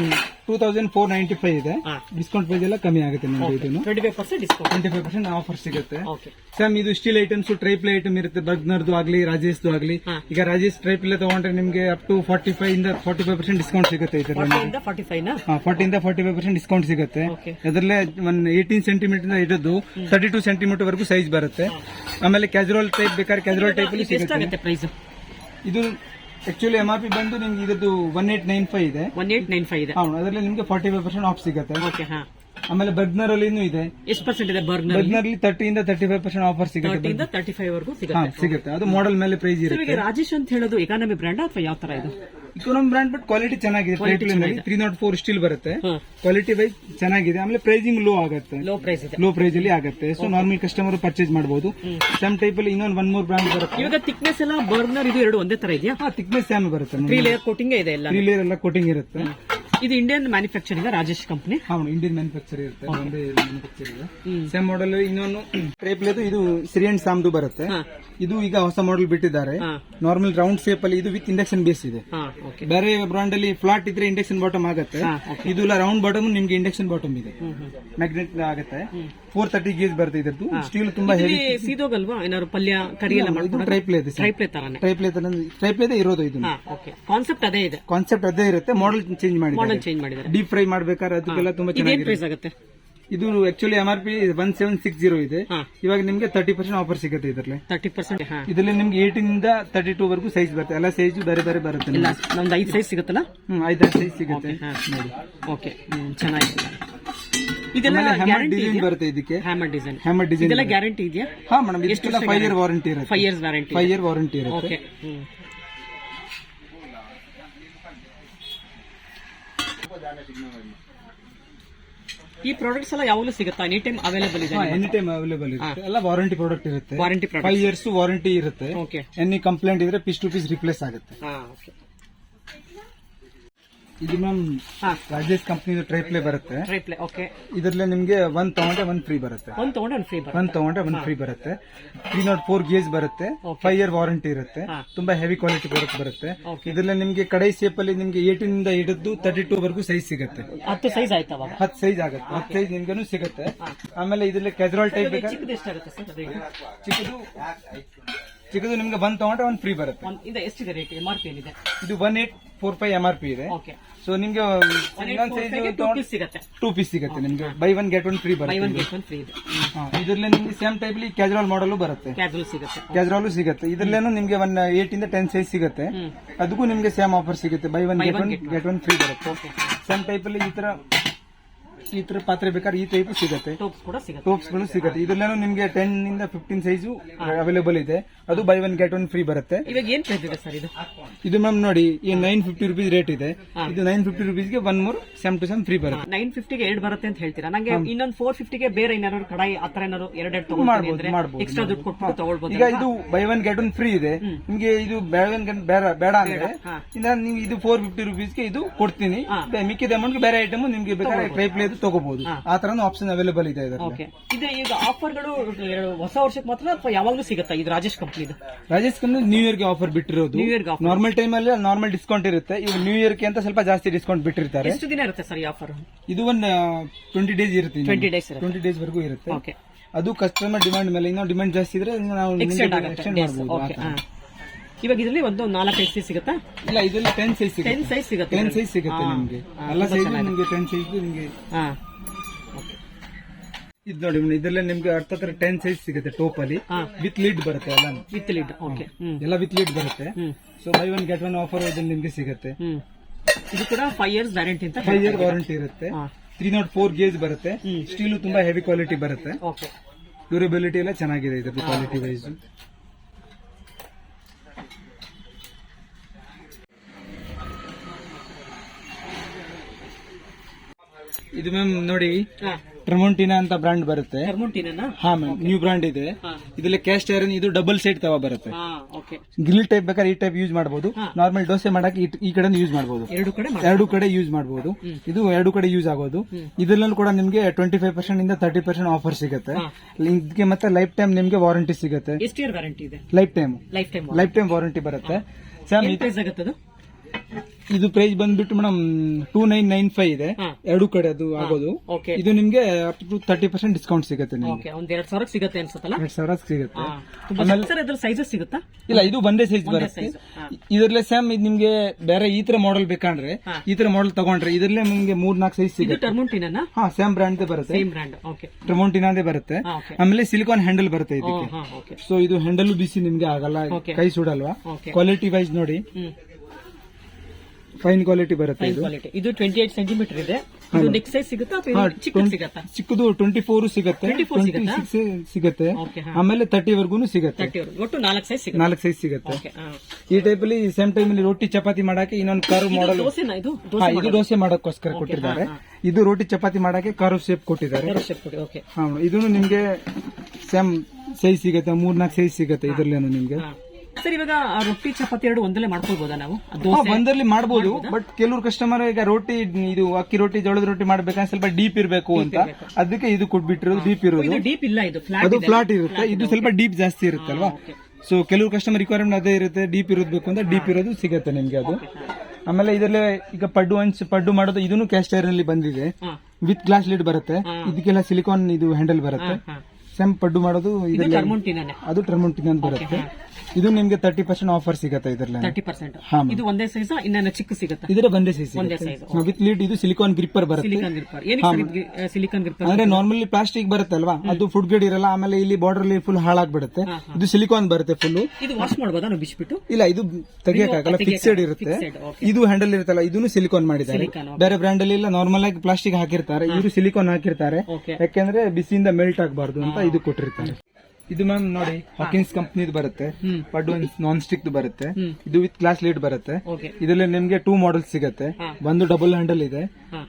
two thousand four ninety five ಇದೆ. ಹಾ. ಡಿಸ್ಕೌಂಟ್ ಪ್ರೈಸ್ ಎಲ್ಲ ಕಮ್ಮಿ ಆಗುತ್ತೆ ನೋಡಿ ಇದನ್ನು twenty five percent discount twenty five percent offer ಸಿಗುತ್ತೆ. ಓಕೆ ಸ್ಯಾಮ್ ಇದು ಸ್ಟೀಲ್ ಐಟಮ್ಸ್ ಟ್ರೈಪ್ಲೆ ಐಟಮ್ ಇರುತ್ತೆ. ಬರ್ಗ್ನರ್ದು ಆಗ್ಲಿ ರಾಜೇಶ್ದು ಆಗ್ಲಿ. ಹಾ. ಈಗ ರಾಜೇಶ್ ಟ್ರೈಪ್ಲೆ ತಗೊಂಡ್ರೆ ನಿಮ್ಗೆ ಅಪ್ ಟು ಫಾರ್ಟಿ ಫೈವ್ ಇಂದ ಫಾರ್ಟಿ ಫೈವ್ ಪರ್ಸೆಂಟ್ ಡಿಸ್ಕೌಂಟ್ ಸಿಗುತ್ತೆ ಇದರಲ್ಲಿ ಇಂದ ಫಾರ್ಟಿ ಫೈವ್ ನಾ ಫಾರ್ಟಿ ಇಂದ ಫಾರ್ಟಿ ಫೈವ್ ಪರ್ಸೆಂಟ್ ಡಿಸ್ಕೌಂಟ್ ಸಿಗುತ್ತೆ. Okay. ಅದರಲ್ಲೇ ಒನ್ ಏಯ್ಟೀನ್ ಸೆಂಟಿಮೀಟರ್ ಹಿಡಿದು ತರ್ಟಿ ಟು ಸೆಂಟಿಮೀಟರ್ ವರೆಗೂ ಸೈಜ್ ಬರುತ್ತೆ. ಆಮೇಲೆ ಕ್ಯಾಜುವಲ್ ಟೈಪ್ ಬೇಕಾದ್ರೆ ಕ್ಯಾಜುವಲ್ ಟೈಪ್ ಅಲ್ಲಿ ಸಿಗುತ್ತೆ. ಪ್ರೈಸ್ ಇದು ಆಕ್ಚುಲಿ ಎಂ ಆರ್ ಪಿ ಬಂದು ನಿಮ್ಗೆ ಇದದ್ದು ಒನ್ ಏಟ್ ನೈನ್ ಫೈವ್ ಇದೆ. ಒನ್ ಏಟ್ ನೈನ್ ಫೈವ್ ಇದೆ. ಹೌದು ಅದರಲ್ಲಿ ನಿಮ್ಗೆ ಫಾರ್ಟಿ ಫೈವ್ ಪರ್ಸೆಂಟ್ ಆಫ್ ಸಿಗುತ್ತೆ. ಓಕೆ ಹಾ. ಆಮೇಲೆ ಬರ್ಗ್ನರ್ ಅಲ್ಲಿನೂ ಇದೆ. ಎಷ್ಟು ಪರ್ಸೆಂಟ್ ಇದೆ ಬರ್ನರ್ ಬರ್ಗ್ನರ್ ಅಲ್ಲಿ ತರ್ಟಿ ಇಂದ ತರ್ಟಿ ಫೈವ್ ಪರ್ಸೆಂಟ್ ಆಫರ್ ಸಿಗುತ್ತೆ ತರ್ಟಿಯಿಂದ ತರ್ಟಿ ಫೈವ್ ವರೆಗೂ ಸಿಗುತ್ತೆ. ಸಿಗುತ್ತೆ. ಅದು ಮಾಡೆಲ್ ಮೇಲೆ ಪ್ರೈಸ್ ಇರುತ್ತೆ. ರಾಜೇಶ್ ಅಂತ ಹೇಳೋದು ಎಕಾನಮಿ ಬ್ರ್ಯಾಂಡ್ ಅಥವಾ ಯಾವ ತರ ಇದು? ಇಕೋನಮ್ ಬ್ರಾಂಡ್ ಬಟ್ ಕ್ವಾಲಿಟಿ ಚೆನ್ನಾಗಿದೆ. ತ್ರೀ ನಾಟ್ ಫೋರ್ ಸ್ಟೀಲ್ ಬರುತ್ತೆ. ಕ್ವಾಲಿಟಿ ವೈಸ್ ಚೆನ್ನಾಗಿದೆ. ಆಮೇಲೆ ಪ್ರೈಸಿಂಗ್ ಲೋ ಆಗುತ್ತೆ. ಲೋ ಪ್ರೈಸ್ ಇದೆ. ಲೋ ಪ್ರೈಸ್ ಅಲ್ಲಿ ಆಗುತ್ತೆ. ಸೊ ನಾರ್ಮಲ್ ಕಸ್ಟಮರ್ ಪರ್ಚೇಸ್ ಮಾಡಬಹುದು ಸಮ್ ಟೈಪ್ ಅಲ್ಲಿ ಇನ್ನೊಂದು ಒನ್ ಮೂರ್ ಬ್ರಾಂಡ್ ಬರುತ್ತೆ. ಇವಾಗ ತಿಕ್ನೆಸ್ ಎಲ್ಲ ಬರ್ನರ್ ಇದು ಎರಡು ಒಂದೇ ತರ ಇದೆಯಾ? ತಿಕ್ನೆಸ್ ಸ್ಯಾಮ್ ಬರುತ್ತೆ. ತ್ರೀ ಲೇಯರ್ ಕೋಟಿಂಗ್ ಇದೆ ತ್ರೀ ಲೇಯರ್ ಎಲ್ಲ ಕೋಟಿಂಗ್ ಇರುತ್ತೆ. ಇದು ಇಂಡಿಯನ್ ಮ್ಯಾನುಫ್ಯಾಕ್ಚರ್ ಇದೆ ರಾಜೇಶ್ ಕಂಪನಿ ಹೌದು ಇಂಡಿಯನ್ ಮ್ಯಾನುಫ್ಯಾಕ್ಚರ್ ಇರುತ್ತೆ ಬಾಂಬೆ ಮ್ಯಾನುಫ್ಯಾಕ್ಚರ್ ಇದೆ. ಸೇಮ್ ಮಾಡೆಲ್ ಇನ್ನೊಂದು ಟ್ರೇಪ್ಲೇದು ಇದು ಸಿರಿಯನ್ ಸಾಮ್ದು ಬರುತ್ತೆ. ಇದು ಈಗ ಹೊಸ ಮಾಡೆಲ್ ಬಿಟ್ಟಿದ್ದಾರೆ. ನಾರ್ಮಲ್ ರೌಂಡ್ ಶೇಪ್ ಅಲ್ಲಿ ಇದು ವಿತ್ ಇಂಡಕ್ಷನ್ ಬೇಸ್ ಇದೆ. ಬೇರೆ ಬ್ರಾಂಡ್ ಅಲ್ಲಿ ಫ್ಲಾಟ್ ಇದ್ರೆ ಇಂಡಕ್ಷನ್ ಬಾಟಮ್ ಆಗುತ್ತೆ. ಇದು ರೌಂಡ್ ಬಾಟಮ್ ನಿಮ್ಗೆ ಇಂಡಕ್ಷನ್ ಬಾಟಮ್ ಇದೆ. ಮ್ಯಾಗ್ನೆಟ್ ಆಗುತ್ತೆ. ಫೋರ್ ತರ್ಟಿ ಗೇಜ್ ಬರುತ್ತೆ ಇದ್ರದ್ದು. ಸ್ಟೀಲ್ ತುಂಬಾ ಹೆವಿ ಸೀದೋಗಲ್ವಾ? ಏನಾದ್ರು ಪಲ್ಯ ಕರಿ ಎಲ್ಲ ಇದು ಮಾಡ್ಕೊಂಡು ಟ್ರೈಪ್ಲೇ ಇದೆ ಟ್ರೈಪ್ಲೇ ತರ ಟ್ರೈಪ್ಲೇ ಇರೋದು ಇದು. ಕಾನ್ಸೆಪ್ಟ್ ಅದೇ ಇದೆ. ಕಾನ್ಸೆಪ್ಟ್ ಅದೇ ಇರುತ್ತೆ. ಮಾಡೆಲ್ ಚೇಂಜ್ ಮಾಡಿದ್ದಾರೆ. ಮಾಡಲ್ ಚೇಂಜ್ ಮಾಡಿದ್ದಾರೆ. ಡೀಪ್ ಫ್ರೈ ಮಾಡ್ಬೇಕಾದ್ರೆ ಅದಕ್ಕೆಲ್ಲ ತುಂಬಾ ಇದೇನ್ ಚೆನ್ನಾಗಿದೆ ಪ್ರೈಸ್ ಆಗುತ್ತೆ? ಇದು actually M R P one seven six zero ಇದೆ. ಹಾ. ಇವಾಗ ನಿಮ್ಗೆ ತರ್ಟಿ ಪರ್ಸೆಂಟ್ ಆಫರ್ ಸಿಗುತ್ತೆ ಇದರಲ್ಲಿ. ತರ್ಟಿ ಪರ್ಸೆಂಟ್ ಹಾ. ಇದರಲ್ಲಿ ನಿಮ್ಗೆ ಏಯ್ಟೀನ್ ಇಂದ ತರ್ಟಿ ಟೂ ವರೆಗೂ ಸೈಜ್ ಬರುತ್ತೆ. ಎಲ್ಲ ಸೈಜ್ ಬೇರೆ ಬೇರೆ ಬರುತ್ತೆ ಇಲ್ಲ ನಿಮ್ಗೆ. ನಮ್ದು ಐದು ಸೈಜ್ ಸಿಗುತ್ತಲ್ಲ? ಹ್ಮ್ ಐದು ಸೈಜ್ ಸಿಗುತ್ತೆ. ಹಾ. ನೋಡಿ. ಓಕೆ ಚೆನ್ನಾಗಿದೆ. ಇದೆಲ್ಲ ಆಮೇಲೆ ಹ್ಯಾಮರ್ ಗ್ಯಾರಂಟಿ ಡಿಸೈನ್ ಇದೆಯಾ? ಬರುತ್ತೆ ಇದಕ್ಕೆ. ಹ್ಯಾಮರ್ ಡಿಸೈನ್ ಹ್ಯಾಮರ್ ಡಿಸೈನ್ ಇದೆಲ್ಲ ಗ್ಯಾರಂಟಿ ಇದೆಯಾ? ಹಾ ಮೇಡಮ್ ಇದಕ್ಕೆಲ್ಲ ಫೈವ್ ಇಯರ್ ವಾರಂಟಿ ಇರುತ್ತೆ. Five years warranty five year warranty ಇರುತ್ತೆ. ಓಕೆ ಹ್ಮ್ ಈ ಪ್ರಾಡಕ್ಟ್ಸ್ ಎಲ್ಲ ಯಾವಾಗಲೂ ಸಿಗುತ್ತಾ? ಎನಿ ಟೈಮ್ ಅವೈಲೇಬಲ್ ಇದೆ ಎನಿ ಟೈಮ್ ಅವೈಲೇಬಲ್ ಇರುತ್ತೆ. ಎಲ್ಲ ವಾರಂಟಿ ಪ್ರಾಡಕ್ಟ್ ಇರುತ್ತೆ. Warranty product five years warranty ಇರುತ್ತೆ. ಓಕೆ ಎನಿ ಕಂಪ್ಲೇಂಟ್ ಇದ್ರೆ ಪೀಸ್ ಟು ಪೀಸ್ ರಿಪ್ಲೇಸ್ ಆಗುತ್ತೆ. ಹಾ ಓಕೆ ಇದು ಮ್ಯಾಮ್ ರಾಜೇಶ್ ಕಂಪ್ನಿ ಟ್ರೈಪ್ಲೇ ಬರುತ್ತೆ. ಟ್ರೈಪ್ಲೆ ಓಕೆ ಇದರಲ್ಲಿ ನಿಮ್ಗೆ ಒನ್ ತಗೊಂಡ್ರೆ ಒಂದ್ ಫ್ರೀ ಬರುತ್ತೆ. ಒನ್ ತಗೊಂಡ್ರೆ ಒಂದು ಫ್ರೀ ಬರುತ್ತೆ. ಒಂದ್ ತಗೊಂಡ್ರೆ ಒಂದ್ ಫ್ರೀ ಬರುತ್ತೆ. ತ್ರೀ ನಾಟ್ ಫೋರ್ ಗೇಜ್ ಬರುತ್ತೆ. ಫೈವ್ ಇಯರ್ ವಾರಂಟಿ ಇರುತ್ತೆ. ತುಂಬಾ ಹೆವಿ ಕ್ವಾಲಿಟಿ ಪ್ರಾಡಕ್ಟ್ ಬರುತ್ತೆ. ಇದರಲ್ಲೇ ನಿಮ್ಗೆ ಕಡೈ ಶೇಪ್ ಅಲ್ಲಿ ನಿಮ್ಗೆ ಏಟೀನ್ ಇಂದ ಹಿಡಿದು ತರ್ಟಿ ಟೂ ವರೆಗೂ ಸೈಜ್ ಸಿಗುತ್ತೆ. ಹತ್ತು ಸೈಜ್ ಆಯ್ತು ಅವಾಗ? ಹತ್ತು ಸೈಜ್ ಆಗುತ್ತೆ. ಹತ್ತು ಸೈಜ್ ನಿಮ್ಗೂ ಸಿಗುತ್ತೆ. ಆಮೇಲೆ ಇದರಲ್ಲಿ ಕ್ಯಾಜುವಲ್ ಟೈಪ್ ಬೇಕಾದ್ರೆ ಚಿಕ್ಕದು ಚಿಕ್ಕದು ನಿಮ್ಗೆ ಒಂದ್ ತಗೊಂಡ್ರೆ ಒಂದ್ ಫ್ರೀ ಬರುತ್ತೆ. ಒಂದು ಇದು ಎಷ್ಟಿದೆ ರೇಟ್ ಎಂ ಆರ್ ಪಿ ಏನಿದೆ ಇದು one eight four five M R P ಇದೆ. ಓಕೆ ಸೊ ನಿಮ್ಗೆ ಇನ್ನೊಂದ್ ಸೈಜ್ ಟೂ ಪೀಸ್ ಸಿಗುತ್ತೆ. ಟೂ ಪೀಸ್ ಸಿಗುತ್ತೆ ನಿಮ್ಗೆ. Buy one get one free buy one ಬರುತ್ತೆ ಗೆಟ್ ಒನ್ ಫ್ರೀ ಇದೆ. ಇದರಲ್ಲಿ ನಿಮ್ಗೆ ಸೇಮ್ ಟೈಪ್ ಕ್ಯಾಜುವಲ್ ಮಾಡಲು ಬರುತ್ತೆ. ಕ್ಯಾಜುವಲ್ ಸಿಗುತ್ತೆ. ಕ್ಯಾಜುವಲ್ ಸಿಗುತ್ತೆ. ಇದರಲ್ಲೇನು ನಿಮ್ಗೆ ಒನ್ ಏಟ್ ಇಂದ ಟೆನ್ ಸೈಜ್ ಸಿಗುತ್ತೆ. ಹ್ಮ್. ಅದಕ್ಕೂ ನಿಮ್ಗೆ ಸೇಮ್ ಆಫರ್ ಸಿಗುತ್ತೆ. Buy one get one get one free ಬರುತ್ತೆ. ಓಕೆ ಸೇಮ್ ಟೈಪ್ ಅಲ್ಲಿ ಈ ತರ ಈ ತರ ಪಾತ್ರೆ ಬೇಕಾದ್ರೆ ಈ ಟೈಪ್ ಸಿಗುತ್ತೆ. ಟೋಪ್ಸ್ ಕೂಡ ಸಿಗುತ್ತೆ. ಟೋಪ್ಸ್ಗಳು ಸಿಗುತ್ತೆ. ಇದರಲ್ಲೂ ನಿಮ್ಗೆ ಟೆನ್ ಇಂದ ಫಿಫ್ಟೀನ್ ಸೈಜು ಅವೈಲೇಬಲ್ ಇದೆ. ಅದು buy one get one free ಬರುತ್ತೆ. ಇವಾಗ ಏನ್ ಪ್ರೈಸ್ ಇದೆ ಸರ್ ಇದು? ಇದು ಮ್ಯಾಮ್ ನೋಡಿ ಈ ನೈನ್ ಫಿಫ್ಟಿ ರುಪೀಸ್ ರೇಟ್ ಇದೆ. ಇದು ನೈನ್ ಫಿಫ್ಟಿ ರುಪೀಸ್ಗೆ ಒನ್ ಮೂರ್ ಸೆಮ್ ಟು ಸೆಮ್ ಫ್ರೀ ಬರುತ್ತೆ. ನೈನ್ ಫಿಫ್ಟಿಗೆ ಎರಡು ಬರುತ್ತೆ ಅಂತ ಹೇಳ್ತೀರಾ? ನಂಗೆ ಇನ್ನೊಂದು ಫೋರ್ ಫಿಫ್ಟಿಗೆ ಬೇರೆ ಏನಾದ್ರು ಕಡಾಯಿ ಆತರ ಏನಾದ್ರು ಎರಡೆರಡು ಎಕ್ಸ್ಟ್ರಾ ದುಡ್ಡು ಕೊಟ್ಟು ತಗೊಳ್ಬೋದು ಈಗ ಇದು buy one get one free ಇದೆ. ನಿಮ್ಗೆ ಇದು ಬೇಡ ಬೇಡ ಬೇಡ ಅಂದ್ರೆ ಇಲ್ಲ ನೀವು ಇದು ಫೋರ್ ಫಿಫ್ಟಿ ರುಪೀಸ್ಗೆ ಇದು ಕೊಡ್ತೀನಿ. ಬೆ- ಮಿಕ್ಕಿದ ಅಮೌಂಟ್ ಬೇರೆ ಐಟಮ್ ನಿಮ್ಗೆ ಬೇಕಾದ್ರೆ ಟ್ರೈ ಪ್ಲೇದು ತಗೋಬಹುದು ಆ ತರನು ಆಪ್ಷನ್ ಅವೈಲೇಬಲ್ ಇದೆ ಇದರಲ್ಲಿ. ಓಕೆ. ಇದು ಈಗ ಆಫರ್ಗಳು ಹೊಸ ವರ್ಷಕ್ಕೆ ಮಾತ್ರ ಅಥವಾ ಯಾವಾಗಲೂ ಸಿಗುತ್ತಾ ಇದು Rajesh company Rajesh company new ಇಯರ್ಗೆ ಆಫರ್ ಬಿಟ್ಟಿರೋದು. ನಾರ್ಮಲ್ ಟೈಮ್ ಅಲ್ಲಿ ನಾರ್ಮಲ್ ಡಿಸ್ಕೌಂಟ್ ಇರುತ್ತೆ. ಈಗ ನ್ಯೂ ಇಯರ್ಗೆ ಅಂತ ಸ್ವಲ್ಪ ಜಾಸ್ತಿ ಡಿಸ್ಕೌಂಟ್ ಬಿಟ್ಟಿರ್ತಾರೆ. ಎಷ್ಟು ದಿನ ಇರುತ್ತೆ ಸರ್ ಈ ಆಫರ್ ಇದು ಒನ್ ಟ್ವೆಂಟಿ ಡೇಸ್ ಇರುತ್ತೆ ಟ್ವೆಂಟಿ ಡೇಸ್ ಇರುತ್ತೆ. ಟ್ವೆಂಟಿ ಡೇಸ್ ವರೆಗೂ ಇರುತ್ತೆ. ಓಕೆ. ಅದು ಕಸ್ಟಮರ್ ಡಿಮಾಂಡ್ ಮೇಲೆ ಇನ್ನೂ ಡಿಮಾಂಡ್ ಜಾಸ್ತಿ ಇದ್ರೆ ಇನ್ನು ನಾವು ಆಗುತ್ತೆ. days. ಓಕೆ ಹಾ. ಇವಾಗ ಇದರಲ್ಲಿ ಒಂದು ನಾಲ್ಕು ಸೈಜ್ ಸಿಗುತ್ತಾ? ಇಲ್ಲ ಇದರಲ್ಲಿ ಟೆನ್ ಸೈಜ್ ಸಿಗುತ್ತೆ. ಟೆನ್ ಸೈಜ್ ಸಿಗುತ್ತೆ ಟೆನ್ ಸೈಜ್ ಸಿಗುತ್ತೆ ನಿಮ್ಗೆ. ಎಲ್ಲ ಸೈಜ್ ನಿಮ್ಗೆ ಟೆನ್ ಸೈಜ್ ನಿಮ್ಗೆ. ಹಾ. ಇದು ನೋಡಿ ಇದರಲ್ಲೇ ನಿಮ್ಗೆ ಹತ್ರ ಟೆನ್ ಸೈಜ್ ಸಿಗುತ್ತೆ ಟೋಪಲ್ಲಿ. ಅಲ್ಲಿ ಹಾ. ವಿತ್ ಲೀಡ್ ಬರುತ್ತೆ ಎಲ್ಲ. With lid okay hmm. ಎಲ್ಲ ವಿತ್ ಲೀಡ್ ಬರುತ್ತೆ. ಹ್ಮ್. So buy one get one offer ಇದ್ರಲ್ಲಿ ನಿಮ್ಗೆ ಸಿಗುತ್ತೆ. ಹ್ಮ್. ಇದು ಕೂಡ ಫೈವ್ ಇಯರ್ಸ್ ವ್ಯಾರಂಟಿ ಅಂತ ಫೈವ್ ಇಯರ್ ವಾರಂಟಿ ಇರುತ್ತೆ. ಹಾ. ತ್ರೀ ನಾಟ್ ಫೋರ್ ಗೇಜ್ ಬರುತ್ತೆ. ಹ್ಮ್. ಸ್ಟೀಲ್ ತುಂಬಾ ಹೆವಿ ಕ್ವಾಲಿಟಿ ಬರುತ್ತೆ. ಓಕೆ ಡ್ಯೂರಬಿಲಿಟಿ ಎಲ್ಲ ಚೆನ್ನಾಗಿದೆ ಇದ್ರ ಕ್ವಾಲಿಟಿ ವೈಸ್ ಇದು ಮ್ಯಾಮ್ ನೋಡಿ ಟ್ರಮೋಂಟಿನಾ ಅಂತ ಬ್ರಾಂಡ್ ಬರುತ್ತೆ. ಹಾ ಮ್ಯಾಮ್ ನ್ಯೂ ಬ್ರಾಂಡ್ ಇದೆ. ಇದ್ರಲ್ಲಿ ಕ್ಯಾಸ್ಟ್ ಐರನ್ ಇದು ಡಬಲ್ ಸೈಡ್ ತವ ಬರುತ್ತೆ. ಗ್ರಿಲ್ ಟೈಪ್ ಬೇಕಾದ್ರೆ ಈ ಟೈಪ್ ಯೂಸ್ ಮಾಡಬಹುದು. ನಾರ್ಮಲ್ ದೋಸೆ ಮಾಡಕ್ಕೆ ಈ- ಕಡೆ ಯೂಸ್ ಮಾಡಬಹುದು ಎರಡು ಕಡೆ ಯೂಸ್ ಮಾಡಬಹುದು ಇದು ಎರಡು ಕಡೆ ಯೂಸ್ ಆಗೋದು. ಇದರಲ್ಲೂ ಕೂಡ ನಿಮ್ಗೆ ಟ್ವೆಂಟಿ ಫೈವ್ ಪರ್ಸೆಂಟ್ ಇಂದ ತರ್ಟಿ ಪರ್ಸೆಂಟ್ ಆಫರ್ ಸಿಗುತ್ತೆ. ಇದಕ್ಕೆ ಮತ್ತೆ ಲೈಫ್ ಟೈಮ್ ನಿಮ್ಗೆ ವಾರಂಟಿ ಸಿಗುತ್ತೆ. Life time life time life time warranty ಬರುತ್ತೆ. ಸ್ಯಾಮ್ ಇದು ಪ್ರೈಸ್ ಬಂದ್ಬಿಟ್ಟು madam two nine nine five ಇದೆ. ಹಾ. ಎರಡು ಕಡೆ ಅದು ಆಗೋದು. ಓಕೆ ಇದು ನಿಮ್ಗೆ up to thirty percent discount ಸಿಗುತ್ತೆ ನಿಮ್ಗೆ. ಓಕೆ ಒಂದ್ ಎರಡ್ ಸಾವಿರಕ್ಕೆ ಸಿಗುತ್ತೆ ಅನ್ಸುತ್ತಲ್ಲ? ಎರಡ್ ಸಾವಿರ ಸಿಗುತ್ತೆ. ಹಾ. ತುಂಬಾ ಸರ್ ಅದ್ರ ಸೈಜಸ್ ಸಿಗುತ್ತಾ? ಇಲ್ಲ ಇದು ಒಂದೇ ಸೈಜ್ ಬರುತ್ತೆ. size. ಹಾ. ಇದರಲ್ಲೇ ಸ್ಯಾಮ್ ಇದು ನಿಮ್ಗೆ ಬೇರೆ ಈ ತರ ಮಾಡೆಲ್ ಬೇಕಂದ್ರೆ ಹಾ. ಈ ತರ ಮಾಡೆಲ್ ತಗೊಂಡ್ರೆ ಇದರಲ್ಲೇ ನಿಮ್ಗೆ ಮೂರ್ ನಾಲ್ಕು ಸೈಜ್ ಇದು ಸಿಗುತ್ತೆ. ಟರ್ಮುಂಟಿನ ಹಾ ಸೇಮ್ ಬ್ರ್ಯಾಂಡ್ ಬರುತ್ತೆ. ಸೇಮ್ ಬ್ರ್ಯಾಂಡ್ ಓಕೆ ಟ್ರಮೋಂಟಿನಾದೇ ಬರುತ್ತೆ. ಹಾ ಆಮೇಲೆ ಸಿಲಿಕಾನ್ ಹ್ಯಾಂಡಲ್ ಬರುತ್ತೆ ಇದಕ್ಕೆ. ಹಾ ಓಕೆ ಸೊ ಇದು ಹ್ಯಾಂಡಲ್ ಬಿಸಿ ನಿಮ್ಗೆ ಆಗಲ್ಲ. Okay. ಕೈ ಸುಡಲ್ವಾ? ಕ್ವಾಲಿಟಿ ವೈಸ್ ನೋಡಿ. ಹ್ಮ್. ಫೈನ್ ಕ್ವಾಲಿಟಿ ಬರುತ್ತೆ ಇದು. ಕ್ವಾಲಿಟಿ ಇದು ಟ್ವೆಂಟಿ ಏಟ್ ಸೆಂಟಿಮೀಟರ್ ಇದೆ ಇದು ನೆಕ್ಸ್ಟ್ ಸೈಜ್ ಸಿಗುತ್ತಾ ಅಥವಾ ಇದು ಚಿಕ್ಕದು ಸಿಗುತ್ತಾ? ಚಿಕ್ಕದು ಟ್ವೆಂಟಿ ಫೋರ್ ಸಿಗುತ್ತೆ 24 ಸಿಗುತ್ತಾ? ಸಿಕ್ಸ್ ಸಿಗುತ್ತೆ. ಓಕೆ ಹಾ. ಆಮೇಲೆ ತರ್ಟಿ ವರ್ಗೂನು ಸಿಗುತ್ತೆ. ತರ್ಟಿ ಒಟ್ಟು ನಾಲ್ಕು ಸೈಜ್ ಸಿಗುತ್ತೆ. ನಾಲ್ಕು ಸೈಜ್ ಸಿಗುತ್ತೆ. ಹಾ. ಈ ಟೈಪ್ ಅಲ್ಲಿ ಸೇಮ್ ಟೈಮ್ ಅಲ್ಲಿ ರೊಟ್ಟಿ ಚಪಾತಿ ಮಾಡಕ್ಕೆ ಇನ್ನೊಂದು ಕಾರು ಮಾಡಲ್ ದೋಸೆನಾ ಇದು? ಹಾ ಇದು ದೋಸೆ ಮಾಡೋಕ್ಕೋಸ್ಕರ ಕೊಟ್ಟಿದ್ದಾರೆ. ಇದು ರೋಟಿ ಚಪಾತಿ ಮಾಡಕ್ಕೆ ಕಾರು ಶೇಪ್ ಕೊಟ್ಟಿದ್ದಾರೆ. ದೋಸೆ ಓಕೆ ಹಾ ಇದನ್ನು ನಿಮ್ಗೆ ಸೇಮ್ ಸೈಜ್ ಸಿಗುತ್ತೆ. ಮೂರ್ನಾಲ್ಕು ಸೈಜ್ ಸಿಗುತ್ತೆ ಇದರಲ್ಲಿ ನಿಮ್ಗೆ. ಹಾ. ಸರ್ ಇವಾಗ ರೊಟ್ಟಿ ಚಪಾತಿ ಎರಡು ಒಂದಲ್ಲೇ ಮಾಡ್ಕೊಳ್ಬೋದಾ ನಾವು? ದೋಸೆ? ಒಂದರಲ್ಲಿ ಮಾಡ್ಬೋದು ಬಟ್ ಕೆಲವರು ಕಸ್ಟಮರ್ ಈಗ ರೊಟ್ಟಿ ಇದು ಅಕ್ಕಿ ರೊಟ್ಟಿ ಜೋಳದ ರೊಟ್ಟಿ ಮಾಡ್ಬೇಕಂದ್ರೆ ಸ್ವಲ್ಪ ಡೀಪ್ ಇರಬೇಕು ಅಂತ. ಅದಕ್ಕೆ ಇದು ಕೊಟ್ಬಿಟ್ಟಿರೋದು ಡೀಪ್ ಇರೋದು ಇದು ಡೀಪ್ ಇಲ್ಲ ಇದು ಫ್ಲಾಟ್ ಅದು ಫ್ಲಾಟ್ ಇರುತ್ತೆ. ಇದು ಸ್ವಲ್ಪ ಡೀಪ್ ಜಾಸ್ತಿ ಇರುತ್ತಲ್ವಾ ಸೊ ಕೆಲವು ಕಸ್ಟಮರ್ ರಿಕ್ವೈರ್ಮೆಂಟ್ ಅದೇ ಇರುತ್ತೆ ಡೀಪ್ ಇರೋದು ಬೇಕು ಅಂತ ಡೀಪ್ ಇರೋದು ಸಿಗುತ್ತೆ ನಿಮ್ಗೆ ಅದು. ಆಮೇಲೆ ಇದರಲ್ಲಿ ಈಗ ಪಡ್ಡು ಹಂಚ್ ಪಡ್ಡು ಮಾಡೋದು ಇದನ್ನು ಕ್ಯಾಸ್ಟ್ನಲ್ಲಿ ಬಂದಿದೆ. ವಿತ್ ಗ್ಲಾಸ್ ಲಿಡ್ ಬರುತ್ತೆ. ಇದಕ್ಕೆಲ್ಲ ಸಿಲಿಕಾನ್ ಇದು ಹ್ಯಾಂಡಲ್ ಬರುತ್ತೆ. ಸೆಮ್ ಪಡ್ಡು ಮಾಡೋದು ಇದು ಇದರಲ್ಲಿ ಟರ್ಮುಂಟಿನೇ ಅದು ಟರ್ಮುಂಟಿನ್ ಅಂತ ಬರುತ್ತೆ. ಇದು ನಿಮ್ಗೆ ತರ್ಟಿ ಪರ್ಸೆಂಟ್ ಆಫರ್ ಸಿಗುತ್ತೆ ಇದರಲ್ಲಿ ತರ್ಟಿ ಪರ್ಸೆಂಟ್ ಹಾ, ಇದು ಒಂದೇ ಸೈಜ್ ಇನ್ನೇನು ಚಿಕ್ಕ ಸಿಗುತ್ತೆ? ಇದರ ಒಂದೇ ಸೈಜ್ ಒಂದೇ ವಿತ್ ಲೀಡ್ ಇದು ಸಿಲಿಕಾನ್ ಗ್ರಿಪ್ಪರ್ ಬರುತ್ತೆ. ಸಿಲಿಕಾನ್ ಗ್ರಿಪ್ಪರ್ ಏನಕ್ಕೆ ಸಿಲಿಕಾನ್ ಗ್ರಿಪ್ಪರ್ ಅಂದ್ರೆ ನಾರ್ಮಲಿ ಪ್ಲಾಸ್ಟಿಕ್ ಬರುತ್ತೆ ಅಲ್ವಾ? ಅದು ಫುಡ್ ಗ್ರೇಡ್ ಇರಲ್ಲ ಆಮೇಲೆ ಇಲ್ಲಿ ಬಾರ್ಡರ್ ಅಲ್ಲಿ ಫುಲ್ ಹಾಳಾಗ್ಬಿಡುತ್ತೆ. ಇದು ಸಿಲಿಕಾನ್ ಬರುತ್ತೆ ಫುಲ್ ಇದು ವಾಶ್ ಮಾಡ್ಬೋದಾ ನಾವು ಬಿಚ್ಬಿಟ್ಟು? ಇಲ್ಲ ಇದು ತೆಗಿಯಕ್ಕಾಗಲ್ಲ ಫಿಕ್ಸೆಡ್ ಇರುತ್ತೆ. Fixed, okay. ಇದು ಹ್ಯಾಂಡಲ್ ಇರುತ್ತಲ್ಲ ಇದನ್ನು ಸಿಲಿಕಾನ್ ಮಾಡಿದ್ದಾರೆ. ಬೇರೆ ಬ್ರ್ಯಾಂಡ್ ಅಲ್ಲಿ ಇಲ್ಲ ನಾರ್ಮಲ್ ಆಗಿ ಪ್ಲಾಸ್ಟಿಕ್ ಹಾಕಿರ್ತಾರೆ. ಇವರು ಸಿಲಿಕಾನ್ ಹಾಕಿರ್ತಾರೆ. ಯಾಕೆಂದ್ರೆ ಬಿಸಿಯಿಂದ ಮೆಲ್ಟ್ ಆಗಬಾರ್ದು ಅಂತ ಇದು ಕೊಟ್ಟಿರ್ತಾರೆ. ಇದು ಮ್ಯಾಮ್ ನೋಡಿ ಹಾಕಿನ್ಸ್ ಕಂಪ್ನಿದು ಬರುತ್ತೆ. ಬಟ್ ನಾನ್ ಸ್ಟಿಕ್ ಬರುತ್ತೆ. ಇದು ವಿತ್ ಗ್ಲಾಸ್ ಲೀಡ್ ಬರುತ್ತೆ. ಇದರಲ್ಲಿ ನಿಮ್ಗೆ ಟೂ ಮಾಡೆಲ್ ಸಿಗುತ್ತೆ. ಒಂದು ಡಬಲ್ ಹ್ಯಾಂಡಲ್ ಇದೆ.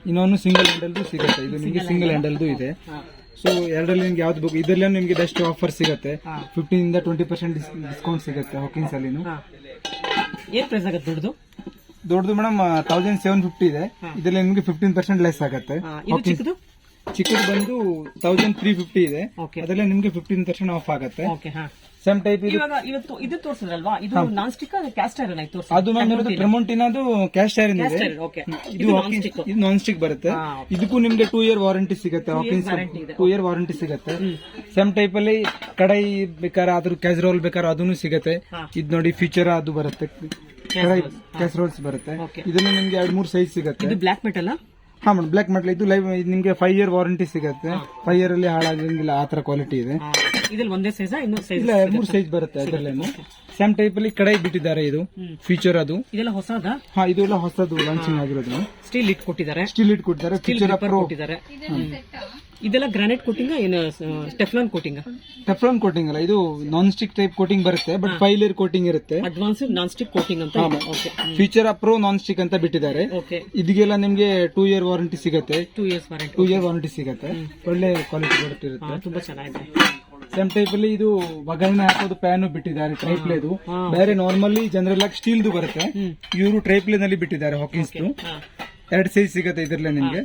ಇನ್ನೊಂದು ಸಿಂಗಲ್ ಹ್ಯಾಂಡಲ್ ಸಿಗುತ್ತೆ. ಇದು ನಿಮ್ಗೆ ಸಿಂಗಲ್ ಹ್ಯಾಂಡಲ್ ಇದೆ. ಸೊ ಎರಡರಲ್ಲಿ ನಿಮ್ಗೆ ಯಾವ್ದು ಬೇಕು? ಇದರಲ್ಲಿ ನಿಮ್ಗೆ ಬೆಸ್ಟ್ ಆಫರ್ ಸಿಗುತ್ತೆ. ಫಿಫ್ಟೀನ್ ಇಂದ ಟ್ವೆಂಟಿ ಪರ್ಸೆಂಟ್ ಡಿಸ್ಕೌಂಟ್ ಸಿಗುತ್ತೆ ಹಾಕಿನ್ಸ್ ಅಲ್ಲಿ ಏನ್ ಪ್ರೈಸ್ ಆಗುತ್ತೆ ದೊಡ್ಡದು? ದೊಡ್ಡದು ಮೇಡಮ್ ತೌಸಂಡ್ ಸೆವೆನ್ ಫಿಫ್ಟಿ ಇದೆ. ಇದರಲ್ಲಿ ನಿಮ್ಗೆ ಫಿಫ್ಟೀನ್ ಪರ್ಸೆಂಟ್ ಲೆಸ್ ಆಗುತ್ತೆ. ಚಿಕ್ಕದು ಬಂದು ತೌಸಂಡ್ ತ್ರೀ ಫಿಫ್ಟಿ ಇದೆ. ಅದೆಲ್ಲ ಅದರಲ್ಲಿ ನಿಮ್ಗೆ ಫಿಫ್ಟೀನ್ ಪರ್ಸೆಂಟ್ ಆಫ್ ಆಗುತ್ತೆ. ಓಕೆ ಹಾ. ಸೇಮ್ ಟೈಪ್ ಇದು. ಇವಾಗ ಇವತ್ತು ಇದು ತೋರಿಸಿದ್ರಲ್ವಾ? ಇದು ನಾನ್ ಸ್ಟಿಕ್ ಕ್ಯಾಸ್ಟ್ ಐರನ್ ಆಯ್ತು ತೋರಿಸಿ ಅದು ಮ್ಯಾಮ್ ಇರೋದು ಟ್ರೆಮೊಂಟಿನದು ಕ್ಯಾಶ್ ಐರನ್ ಇದೆ. ಇದು Hawkins- ಇದು ನಾನ್ ಸ್ಟಿಕ್ ಬರುತ್ತೆ. ಹಾ, ಇದಕ್ಕೂ ನಿಮ್ಗೆ ಟೂ ಇಯರ್ ವಾರಂಟಿ ಸಿಗುತ್ತೆ. ಹಾಕಿನ್ಸ್ warranty ಇದೆ. ಟೂ ಇಯರ್ ವಾರಂಟಿ ಸಿಗುತ್ತೆ. ಸೇಮ್ ಟೈಪ್ ಅಲ್ಲಿ ಕಡಾಯಿ ಬೇಕಾರ ಅದ್ರ ಕ್ಯಾಸರೋಲ್ ಬೇಕಾರ ಅದನ್ನು ಸಿಗುತ್ತೆ. ಹಾ. ಇದು ನೋಡಿ ಫೀಚರ್ ಅದು ಬರುತ್ತೆ. ಕಡಾಯಿ ಕ್ಯಾಸ್ರೋಲ್ಸ್ ಬರುತ್ತೆ. Okay. ಇದನ್ನು ನಿಮ್ಗೆ ಎರಡು ಮೂರು ಸೈಜ್ ಸಿಗುತ್ತೆ. ಇದು ಬ್ಲಾಕ್ ಮೆಟಲ್ ಹಾ ಮೇಡಮ್ ಬ್ಲಾಕ್ ಮೆಟಲ್ ಇದು ಲೈವ್ ನಿಮ್ಗೆ ಫೈವ್ ಇಯರ್ ವಾರಂಟಿ ಸಿಗುತ್ತೆ. ಫೈವ್ ಇಯರ್ ಅಲ್ಲಿ ಹಾಳಾಗಂಗಿಲ್ಲ ಆ ತರ ಕ್ವಾಲಿಟಿ ಇದೆ. ಇದ್ರಲ್ಲಿ ಒಂದೇ ಸೈಜ್ ಇನ್ನೊಂದು ಸೈಜ್ ಇಲ್ಲ ಎರಡು ಮೂರು ಸೈಜ್ ಬರುತ್ತೆ ಅದರಲ್ಲೇನು. ಸೇಮ್ ಟೈಪ್ ಅಲ್ಲಿ ಕಡಾಯಿ ಬಿಟ್ಟಿದ್ದಾರೆ ಇದು. ಫೀಚರ್ ಅದು. ಇದೆಲ್ಲ ಹೊಸದ? ಹಾ ಇದು ಎಲ್ಲ ಹೊಸದು ಲಾಂಚಿಂಗ್ ಆಗಿರೋದು. ಸ್ಟೀಲ್ ಇಟ್ ಕೊಟ್ಟಿದ್ದಾರೆ. ಸ್ಟೀಲ್ ಇಟ್ ಕೊಟ್ಟಿದ್ದಾರೆ ಫೀಚರ್ ಕೊಟ್ಟಿದ್ದಾರೆ. ಇದೆಲ್ಲ ಗ್ರಾನೈಟ್ ಕೋಟಿಂಗ್ ಏನು ಸ್ಟೆಫ್ಲಾನ್ ಕೋಟಿಂಗ್? ಟೆಫ್ಲಾನ್ ಕೋಟಿಂಗ್ ಅಲ್ಲ ಇದು ನಾನ್ ಸ್ಟಿಕ್ ಟೈಪ್ ಕೋಟಿಂಗ್ ಬರುತ್ತೆ ಬಟ್ ಫೈವ್ ಇಯರ್ ಕೋಟಿಂಗ್ ಇರುತ್ತೆ. ಅಡ್ವಾನ್ಸ್ ನಾನ್ ಸ್ಟಿಕ್ ಕೋಟಿಂಗ್ ಅಂತ okay feature pro non stick ಅಂತ ಬಿಟ್ಟಿದ್ದಾರೆ. ಓಕೆ ಇದಕ್ಕೆಲ್ಲ ನಿಮ್ಗೆ ಟೂ ಇಯರ್ ವಾರಂಟಿ ಸಿಗುತ್ತೆ. Two year warranty two year warranty ಸಿಗುತ್ತೆ. ಒಳ್ಳೆ ಕ್ವಾಲಿಟಿ ಬರುತ್ತೆ ಇರುತ್ತೆ ತುಂಬಾ ಚೆನ್ನಾಗಿದೆ. ಸೇಮ್ ಟೈಪ್ ಅಲ್ಲಿ ಇದು ಒಗ್ಗರಣೆ ಹಾಕೋದು ಪ್ಯಾನ್ ಬಿಟ್ಟಿದ್ದಾರೆ ಟ್ರೈಪ್ಲೇದು ಬೇರೆ ನಾರ್ಮಲಿ ಜನರಲ್ ಆಗಿ ಸ್ಟೀಲ್ದು ಬರುತ್ತೆ. ಇವರು ಟ್ರೈಪ್ಲೇನಲ್ಲಿ ಬಿಟ್ಟಿದ್ದಾರೆ ಹಾಕಿಂಗ್ಸ್. ಎರಡು ಸೈಜ್ ಸಿಗುತ್ತೆ ಇದ್ರಲ್ಲೇ ನಿಮ್ಗೆ.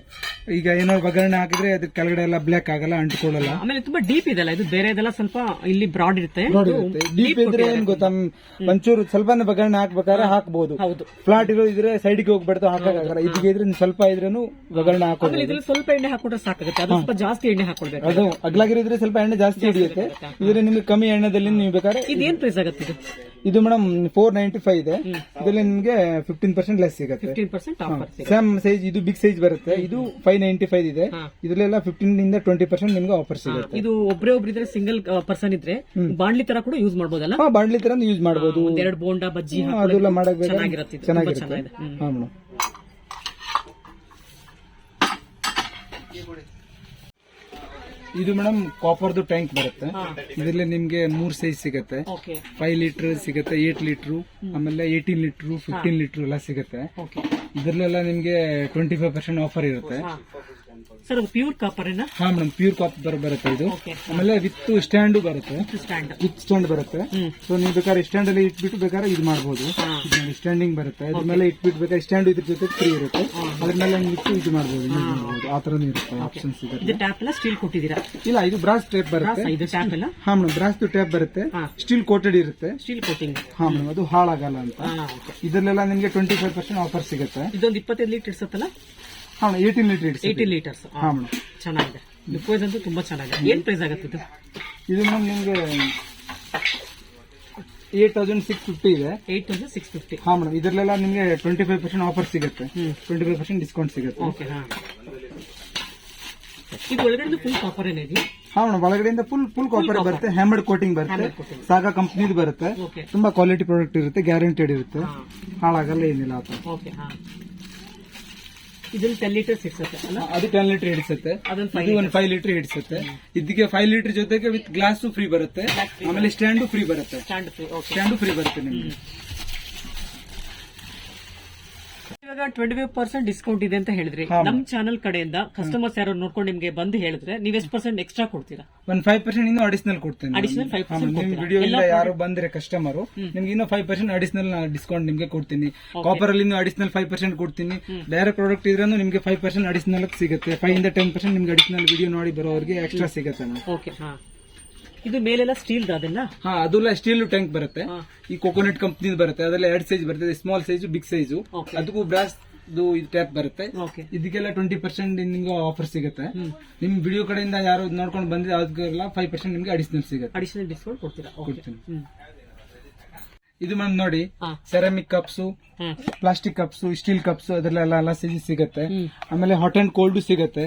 ಈಗ ಏನೋ ಒಗ್ಗರಣೆ ಹಾಕಿದ್ರೆ ಅದ್ರ ಕೆಳಗಡೆ ಎಲ್ಲ ಬ್ಲಾಕ್ ಆಗಲ್ಲ ಅಂಟ್ಕೊಳ್ಳಲ್ಲ. ಆಮೇಲೆ ತುಂಬಾ ಡೀಪ್ ಇದೆಲ್ಲ ಇದು ಬೇರೆ ಇದೆಲ್ಲ ಸ್ವಲ್ಪ ಇಲ್ಲಿ ಬ್ರಾಡ್ ಇರುತ್ತೆ. ಡೀಪ್ ಇದ್ರೆ ಏನ್ ಗೊತ್ತಾ? ಒಂಚೂರು ಸ್ವಲ್ಪ ಒಗ್ಗರಣೆ ಹಾಕ್ಬೇಕಾದ್ರೆ ಹಾಕ್ಬಹುದು ಹೌದು. ಫ್ಲಾಟ್ ಇರೋ ಇದ್ರೆ ಸೈಡ್ಗೆ ಹೋಗ್ಬಿಡ್ತು ಹಾಕಕ್ಕಾಗಲ್ಲ ಇದಕ್ಕೆ ಇದ್ರೆ ಸ್ವಲ್ಪ ಇದ್ರೂ ಒಗ್ಗರಣೆ ಹಾಕೋದು ಇದ್ರಲ್ಲಿ ಸ್ವಲ್ಪ ಎಣ್ಣೆ ಹಾಕೊಂಡ್ರೆ ಸಾಕಾಗುತ್ತೆ. ಅದು ಸ್ವಲ್ಪ ಜಾಸ್ತಿ ಎಣ್ಣೆ ಹಾಕೊಳ್ಬೇಕು ಅದು ಅಗ್ಲಾಗಿರಿದ್ರೆ ಸ್ವಲ್ಪ ಎಣ್ಣೆ ಜಾಸ್ತಿ ಹಿಡಿಯುತ್ತೆ. ಇದ್ರೆ ನಿಮ್ಗೆ ಕಮ್ಮಿ ಎಣ್ಣೆದಲ್ಲಿ ನೀವು ಬೇಕಾದ್ರೆ ಇದೇನ್ ಪ್ರೈಸ್ ಆಗುತ್ತೆ ಇದು ಮೇಡಮ್ ಫೋರ್ ನೈಂಟಿ ಫೈವ್ ಇದೆ ಇದರಲ್ಲಿ ನಿಮಗೆ ಫಿಫ್ಟೀನ್ ಪರ್ಸೆಂಟ್ ಲೆಸ್ ಸಿಗುತ್ತೆ. Fifteen percent offer same size ಇದು ಬಿಗ್ ಸೈಜ್ ಬರುತ್ತೆ. ಇದು ಫೈವ್ ನೈಂಟಿ ಫೈವ್ ಇದೆ ಇದರಲ್ಲೆಲ್ಲ ಫಿಫ್ಟೀನ್ ಇಂದ ಟ್ವೆಂಟಿ ಪರ್ಸೆಂಟ್ ನಿಮ್ಗೆ ಆಫರ್ ಸಿಗುತ್ತೆ. ಇದು ಒಬ್ರೇ ಒಬ್ರು ಇದ್ರೆ ಸಿಂಗಲ್ ಪರ್ಸನ್ ಇದ್ರೆ ಬಾಂಡ್ಲಿ ತರ ಕೂಡ ಯೂಸ್ ಮಾಡಬಹುದಲ್ಲ ಬಾಂಡ್ಲಿ ತರ ಯೂಸ್ ಮಾಡಬಹುದು ಎರಡು ಬೋಂಡ ಬಜ್ಜಿ ಅದೆಲ್ಲ ಚೆನ್ನಾಗಿರುತ್ತೆ ಚೆನ್ನಾಗಿರುತ್ತೆ. ಚೆನ್ನಾಗಿದೆ. ಹಾ ಮೇಡಮ್. ಇದು ಮೇಡಮ್ ಕಾಪರ್ದು ಟ್ಯಾಂಕ್ ಬರುತ್ತೆ. ಇದರಲ್ಲಿ ನಿಮ್ಗೆ ಮೂರ್ ಸೈಜ್ ಸಿಗುತ್ತೆ. ಫೈವ್ ಲೀಟರ್ ಸಿಗುತ್ತೆ ಏಟ್ ಲೀಟರ್ ಆಮೇಲೆ ಏಯ್ಟೀನ್ ಲೀಟರ್ ಫಿಫ್ಟೀನ್ ಲೀಟರ್ ಎಲ್ಲ ಸಿಗುತ್ತೆ. ಇದರಲ್ಲೆಲ್ಲ ನಿಮ್ಗೆ ಟ್ವೆಂಟಿ ಫೈವ್ ಪರ್ಸೆಂಟ್ ಆಫರ್ ಇರುತ್ತೆ ಸರ್ ಅದು ಪ್ಯೂರ್ ಕಾಪರ್ ಹಾ ಮೇಡಮ್ ಪ್ಯೂರ್ ಕಾಪರ್ ಬರುತ್ತೆ ಇದು. ಆಮೇಲೆ ವಿತ್ ಸ್ಟ್ಯಾಂಡ್ ಬರುತ್ತೆ. ಸ್ಟ್ಯಾಂಡ್ ವಿತ್ ಸ್ಟ್ಯಾಂಡ್ ಬರುತ್ತೆ. ಸೊ ನೀವು ಬೇಕಾದ್ರೆ ಸ್ಟ್ಯಾಂಡ್ ಅಲ್ಲಿ ಇಟ್ಬಿಟ್ಟು ಬೇಕಾದ್ರೆ ಇದು ಮಾಡಬಹುದು ಹಾ. ಸ್ಟ್ಯಾಂಡಿಂಗ್ ಬರುತ್ತೆ. ಅದ್ರ ಮೇಲೆ ಇಟ್ಬಿಟ್ಟು ಬೇಕಾದ್ರೆ ಸ್ಟ್ಯಾಂಡ್ ಇದ್ರ ಜೊತೆ ಫ್ರೀ ಇರುತ್ತೆ. ಅದ್ರ ಮೇಲೆ ನೀವು ಇಟ್ಟು ಇದು ಮಾಡಬಹುದು ಆ ತರನೂ ಇರುತ್ತೆ. ಆಪ್ಷನ್ಸ್ ಇದೆ. ಟ್ಯಾಪ್ ಎಲ್ಲ ಸ್ಟೀಲ್ ಕೊಟ್ಟಿದ್ದೀರಾ ಇಲ್ಲ ಇದು ಬ್ರಾಸ್ ಟೇಪ್ ಬರುತ್ತೆ. ಇದು ಟ್ಯಾಪ್ ಎಲ್ಲ? ಹಾ ಮೇಡಮ್ ಬ್ರಾಸ್ ಟೇಪ್ ಬರುತ್ತೆ. ಸ್ಟೀಲ್ ಕೋಟೆಡ್ ಇರುತ್ತೆ. ಸ್ಟೀಲ್ ಕೋಟಿಂಗ್ ಹಾ ಮೇಡಮ್ ಅದು ಹಾಳಾಗಲ್ಲ ಅಂತ. ಇದ್ರಲ್ಲೆಲ್ಲ ನಿಮಗೆ ಇದರಲ್ಲೆಲ್ಲ ನಿಮ್ಗೆ ಟ್ವೆಂಟಿ ಫೈವ್ ಪರ್ಸೆಂಟ್ ಆಫರ್ ಸಿಗುತ್ತೆ. ಇದೊಂದು ಇಪ್ಪತ್ತೈದು ಲೀಟರ್ ಇರ್ತಲ್ಲ ಹಾ ಏಯ್ಟೀನ್ ಲೀಟರ್ ಇಡ್ಸಿ ಏಯ್ಟಿ ಲೀಟರ್ಸ್ ಹಾಂ ಮೇಡಮ್. ಚೆನ್ನಾಗಿದೆ. ಲಿಕ್ವೈಸ್ ಅಂತೂ ತುಂಬಾ ಚೆನ್ನಾಗಿದೆ. ಏನ್ ಪ್ರೈಸ್ ಆಗುತ್ತೆ ಇದು? ಇದು ಮ್ಯಾಮ್ ನಿಮಗೆ ಏಟ್ ತೌಸಂಡ್ ಸಿಕ್ಸ್ ಫಿಫ್ಟಿ ಇದೆ. ಏಟ್ ತೌಸಂಡ್ ಸಿಕ್ಸ್ ಫಿಫ್ಟಿ ಹಾಂ ಮೇಡಮ್ ಇದರಲ್ಲೆಲ್ಲ ನಿಮಗೆ ಟ್ವೆಂಟಿ ಫೈವ್ ಪರ್ಸೆಂಟ್ ಆಫರ್ ಸಿಗುತ್ತೆ. ಟ್ವೆಂಟಿ ಫೈವ್ ಪರ್ಸೆಂಟ್ ಡಿಸ್ಕೌಂಟ್ ಸಿಗುತ್ತೆ. ಓಕೆ ಹಾಂ. ಇದು ಒಳಗಡೆ ಫುಲ್ ಕಾಪರ್ ಏನೇ ಇದೆ ಹಾ ಮೇಡಮ್ ಒಳಗಡೆಯಿಂದ ಫುಲ್ ಫುಲ್ ಕಾಪರ್ ಬರುತ್ತೆ ಹ್ಯಾಮರ್ಡ್ ಕೋಟಿಂಗ್ ಬರುತ್ತೆ ಸಾಗಾ ಕಂಪ್ನಿದು ಬರುತ್ತೆ. ತುಂಬಾ ಕ್ವಾಲಿಟಿ ಪ್ರಾಡಕ್ಟ್ ಇರುತ್ತೆ ಗ್ಯಾರಂಟಿಡ್ ಇರುತ್ತೆ. ಹಾಳಾಗಲ್ಲ ಏನಿಲ್ಲ ಆ ಥರ. ಓಕೆ ಹಾ. ಇದ್ರಲ್ಲಿ ಟೆನ್ ಲೀಟರ್ಸ್ ಇರ್ತದೆ ಅಲ್ಲ? ಅದು ಟೆನ್ ಲೀಟರ್ ಹಿಡಿಸುತ್ತೆ ಇದು ಒಂದು ಫೈವ್ ಲೀಟರ್ ಹಿಡಿಸುತ್ತೆ ಇದಕ್ಕೆ ಫೈವ್ ಲೀಟರ್ ಜೊತೆಗೆ ವಿತ್ ಗ್ಲಾಸ್ ಫ್ರೀ ಬರುತ್ತೆ. ಆಮೇಲೆ ಸ್ಟ್ಯಾಂಡು ಫ್ರೀ ಬರುತ್ತೆ. Stand free okay stand free ಬರುತ್ತೆ ನಿಮ್ಗೆ. ಇವಾಗ ಟ್ವೆಂಟಿ ಫೈವ್ ಪರ್ಸೆಂಟ್ ಡಿಸ್ಕೌಂಟ್ ಇದೆ ಅಂತ ಹೇಳಿದ್ರಿ. ನಮ್ ಚಾನಲ್ ಕಡೆಯಿಂದ ಕಸ್ಟಮರ್ಸ್ ಯಾರು ನೋಡ್ಕೊಂಡು ನಿಮ್ಗೆ ಬಂದು ಹೇಳಿದ್ರೆ ನೀವ್ ಎಷ್ಟು ಪರ್ಸೆಂಟ್ ಎಕ್ಸ್ಟ್ರಾ ಕೊಡ್ತೀರಾ? ಒಂದ್ ಫೈವ್ ಪರ್ಸೆಂಟ್ ಇನ್ನೂ ಅಡಿಷನಲ್ ಕೊಡ್ತೀನಿ ಅಡಿಷನಲ್ 5% ನಿಮ್ ವಿಡಿಯೋ ಇಲ್ಲ ಯಾರು ಬಂದ್ರೆ ಕಸ್ಟಮರ್ ನಿಮ್ಗೆ ಇನ್ನೂ ಫೈವ್ ಪರ್ಸೆಂಟ್ ಅಡಿಷನಲ್ ಡಿಸ್ಕೌಂಟ್ ನಿಮ್ಗೆ ಕೊಡ್ತೀನಿ. ಕಾಪರ್ ಅಲ್ಲಿ ಅಡಿಷನಲ್ ಫೈವ್ ಪರ್ಸೆಂಟ್ ಕೊಡ್ತೀನಿ. ಬೇರೆ ಪ್ರಾಡಕ್ಟ್ ಇದ್ರೂ ನಿಮ್ಗೆ ಫೈವ್ ಪರ್ಸೆಂಟ್ ಅಡಿಷನಲ್ ಸಿಗುತ್ತೆ. ಫೈವ್ ಇಂದ ಟೆನ್ ಪರ್ಸೆಂಟ್ ನಿಮ್ಗೆ ಅಡಿಷನಲ್ ವಿಡಿಯೋ ನೋಡಿ ಬರೋರಿಗೆ ಎಕ್ಸ್ಟ್ರಾ ಸಿಗುತ್ತೆ ಮೇಡಮ್ ಓಕೆ ಹಾ. ಇದು ಮೇಲೆಲ್ಲ ಸ್ಟೀಲ್ ಅದೆಲ್ಲ? ಹಾ ಅದೆಲ್ಲ ಸ್ಟೀಲ್ ಟ್ಯಾಂಕ್ ಬರುತ್ತೆ. ಈ ಕೋಕೋನಟ್ ಕಂಪ್ನಿ ಬರುತ್ತೆ. ಅದೆಲ್ಲ ಎರಡ್ ಸೈಜ್ ಬರುತ್ತೆ. Small size big size. ಅದಕ್ಕೂ ಬ್ರಾಸ್ ಟ್ಯಾಪ್ ಬರುತ್ತೆ. ಇದಕ್ಕೆಲ್ಲ ಟ್ವೆಂಟಿ ಪರ್ಸೆಂಟ್ ನಿಮ್ಗೆ ಆಫರ್ ಸಿಗುತ್ತೆ. ನಿಮ್ ವಿಡಿಯೋ ಕಡೆಯಿಂದ ಯಾರು ನೋಡ್ಕೊಂಡು ಬಂದ್ರೆ ಅದಕ್ಕೆಲ್ಲ ಫೈವ್ ಪರ್ಸೆಂಟ್ ನಿಮ್ಗೆ ಅಡಿಷನಲ್ ಸಿಗುತ್ತೆ. ಅಡಿಷನಲ್ ಡಿಸ್ಕೌಂಟ್ ಕೊಡ್ತೀರಾ? ಓಕೆ ಕೊಡ್ತೀನಿ. ಇದು ಮ್ಯಾಮ್ ನೋಡಿ ceramic cups plastic cups steel cups ಅದರಲ್ಲೆಲ್ಲ ಎಲ್ಲ ಸೈಜ್ ಸಿಗುತ್ತೆ. ಆಮೇಲೆ ಹಾಟ್ ಅಂಡ್ ಕೋಲ್ಡ್ ಸಿಗುತ್ತೆ.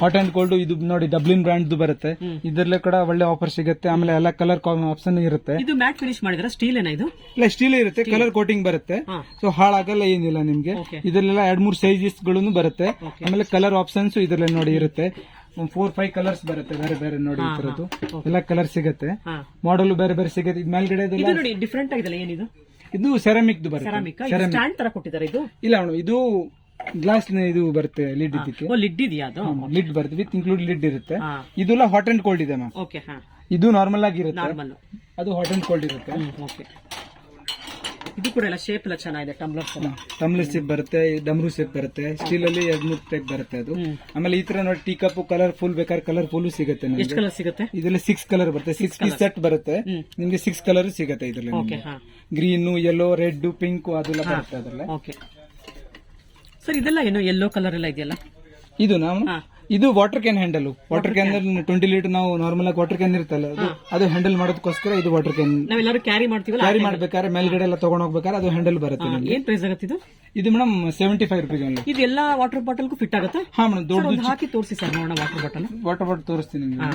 ಹಾಟ್ ಅಂಡ್ ಕೋಲ್ಡ್ ಇದು ನೋಡಿ ಡಬ್ಲಿನ್ ಬ್ರ್ಯಾಂಡ್ ಬರುತ್ತೆ. ಇದ್ರಲ್ಲೇ ಕೂಡ ಒಳ್ಳೆ ಆಫರ್ ಸಿಗುತ್ತೆ. ಆಮೇಲೆ ಎಲ್ಲ ಕಲರ್ ಆಪ್ಷನ್ ಇರುತ್ತೆ. ಇದು ಮ್ಯಾಟ್ ಫಿನಿಶ್ ಮಾಡಿದ್ರೆ? ಸ್ಟೀಲ್ ಏನ ಇದು? ಇಲ್ಲ ಸ್ಟೀಲ್ ಇರುತ್ತೆ. ಕಲರ್ ಕೋಟಿಂಗ್ ಬರುತ್ತೆ. ಸೊ ಹಾಳಾಗಲ್ಲ ಏನಿಲ್ಲ ನಿಮ್ಗೆ. ಇದರಲ್ಲೆಲ್ಲ ಎರಡ್ ಮೂರ್ ಸೈಜಸ್ಗಳು ಬರುತ್ತೆ. ಆಮೇಲೆ ಕಲರ್ ಆಪ್ಷನ್ಸ್ ಇದರಲ್ಲಿ ನೋಡಿ ಇರುತ್ತೆ. ಫೋರ್ ಫೈವ್ ಕಲರ್ಸ್ ಬರುತ್ತೆ ಬೇರೆ ಬೇರೆ ನೋಡಿ ಈ ತರದ್ದು. ಎಲ್ಲ ಕಲರ್ ಸಿಗುತ್ತೆ. ಮಾಡಲ್ ಬೇರೆ ಬೇರೆ ಸಿಗುತ್ತೆ. ಇದು ಮೇಲ್ಗಡೆ ಇದು ನೋಡಿ ಡಿಫ್ರೆಂಟ್ ಆಗಿದೆಲ್ಲ ಏನಿದು? ಇದು ಸೆರಾಮಿಕ್ ಬರುತ್ತೆ. ಸೆರಾಮಿಕ್ ಸ್ಟ್ಯಾಂಡ್ ತರ ಕೊಟ್ಟಿದ್ದಾರೆ ಇದು? ಇಲ್ಲ ಮೇಡಮ್ ಇದು ಗ್ಲಾಸ್ ಇದು ಬರುತ್ತೆ ಲಿಡ್ ಇದಕ್ಕೆ ಲಿಡ್ ಇದೆಯಾ ಅದು? ಲಿಡ್ ಬರುತ್ತೆ ವಿತ್ ಇನ್ಕ್ಲೂಡ್ ಲಿಡ್ ಇರುತ್ತೆ. ಇದೆಲ್ಲ ಹಾಟ್ ಅಂಡ್ ಕೋಲ್ಡ್ ಇದೆ ಮ್ಯಾಮ್ ಇದು ನಾರ್ಮಲ್ ಆಗಿರುತ್ತೆ. ಅದು ಹಾಟ್ ಅಂಡ್ ಕೋಲ್ಡ್ ಇರುತ್ತೆ. ಓಕೆ ಇದು ಕೂಡ ಎಲ್ಲ ಶೇಪ್ ಎಲ್ಲ ಚೆನ್ನಾಗಿದೆ ಟಂಬ್ಲರ್ ಟಮ್ಲರ್ ಶೇಪ್ ಬರುತ್ತೆ ಡಮ್ರು ಶೇಪ್ ಬರುತ್ತೆ ಸ್ಟೀಲ್ ಅಲ್ಲಿ ಎರಡ್ ಮೂರ್ ಟೈಪ್ ಬರುತ್ತೆ ಅದು. ಆಮೇಲೆ ಈ ತರ ನೋಡಿ ಟೀ ಕಪ್ ಕಲರ್ ಫುಲ್ ಬೇಕಾದ್ರೆ ಕಲರ್ ಫುಲ್ ಸಿಗುತ್ತೆ ಎಷ್ಟು ಕಲರ್ ಸಿಗುತ್ತೆ? ಇದರಲ್ಲಿ ಸಿಕ್ಸ್ ಕಲರ್ ಬರುತ್ತೆ ಸಿಕ್ಸ್ ಪೀಸ್ ಸೆಟ್ ಬರುತ್ತೆ. ನಿಮ್ಗೆ ಸಿಕ್ಸ್ ಕಲರ್ ಸಿಗುತ್ತೆ ಇದರಲ್ಲಿ ಓಕೆ ಹಾ. ಗ್ರೀನ್ ಯೆಲ್ಲೋ ರೆಡ್ ಪಿಂಕ್ ಅದೆಲ್ಲ ಬರುತ್ತೆ ಅದ್ರಲ್ಲಿ. ಓಕೆ ಸರ್ ಇದೆಲ್ಲ ಏನು ಯೆಲ್ಲೋ ಕಲರ್ ಎಲ್ಲ ಇದೆಯಲ್ಲ? ಇದು ನಾವು ಹಾ. ಇದು water can handle water can twenty litre ನಾವು ನಾರ್ಮಲ್ ಆಗಿ ವಾಟರ್ ಕ್ಯಾನ್ ಇರುತ್ತಲ್ಲ ಅದು? ಅದು ಹ್ಯಾಂಡಲ್ ಮಾಡೋದಕ್ಕೋಸ್ಕರ ಇದು ವಾಟರ್ ಕ್ಯಾನ್ ನಾವೆಲ್ಲರೂ ಕ್ಯಾರಿ ಮಾಡ್ತೀವಲ್ಲ ಕ್ಯಾರಿ ಮಾಡ್ಬೇಕಾದ್ರೆ ಮೇಲ್ಗಡೆ ಎಲ್ಲ ತಗೊಂಡು ಹೋಗ್ಬೇಕಾದ್ರೆ ಅದು ಹ್ಯಾಂಡಲ್ ಬರುತ್ತೆ ನಿಮಗೆ. ಏನ್ ಪ್ರೈಸ್ ಆಗುತ್ತೆ ಇದು? ಇದು madam seventy five rupees only ಇದು ಎಲ್ಲ ವಾಟರ್ ಬಾಟಲ್ಗೂ ಫಿಟ್ ಆಗುತ್ತೆ? ಹಾ ಮೇಡಮ್ ದೊಡ್ಡ ಹಾಕಿ ತೋರಿಸಿ ಸರ್ ನೋಡೋಣ ವಾಟರ್ ಬಾಟಲ್ ವಾಟರ್ ಬಾಟಲ್ ತೋರಿಸ್ತೀನಿ ನಿಮ್ಗೆ.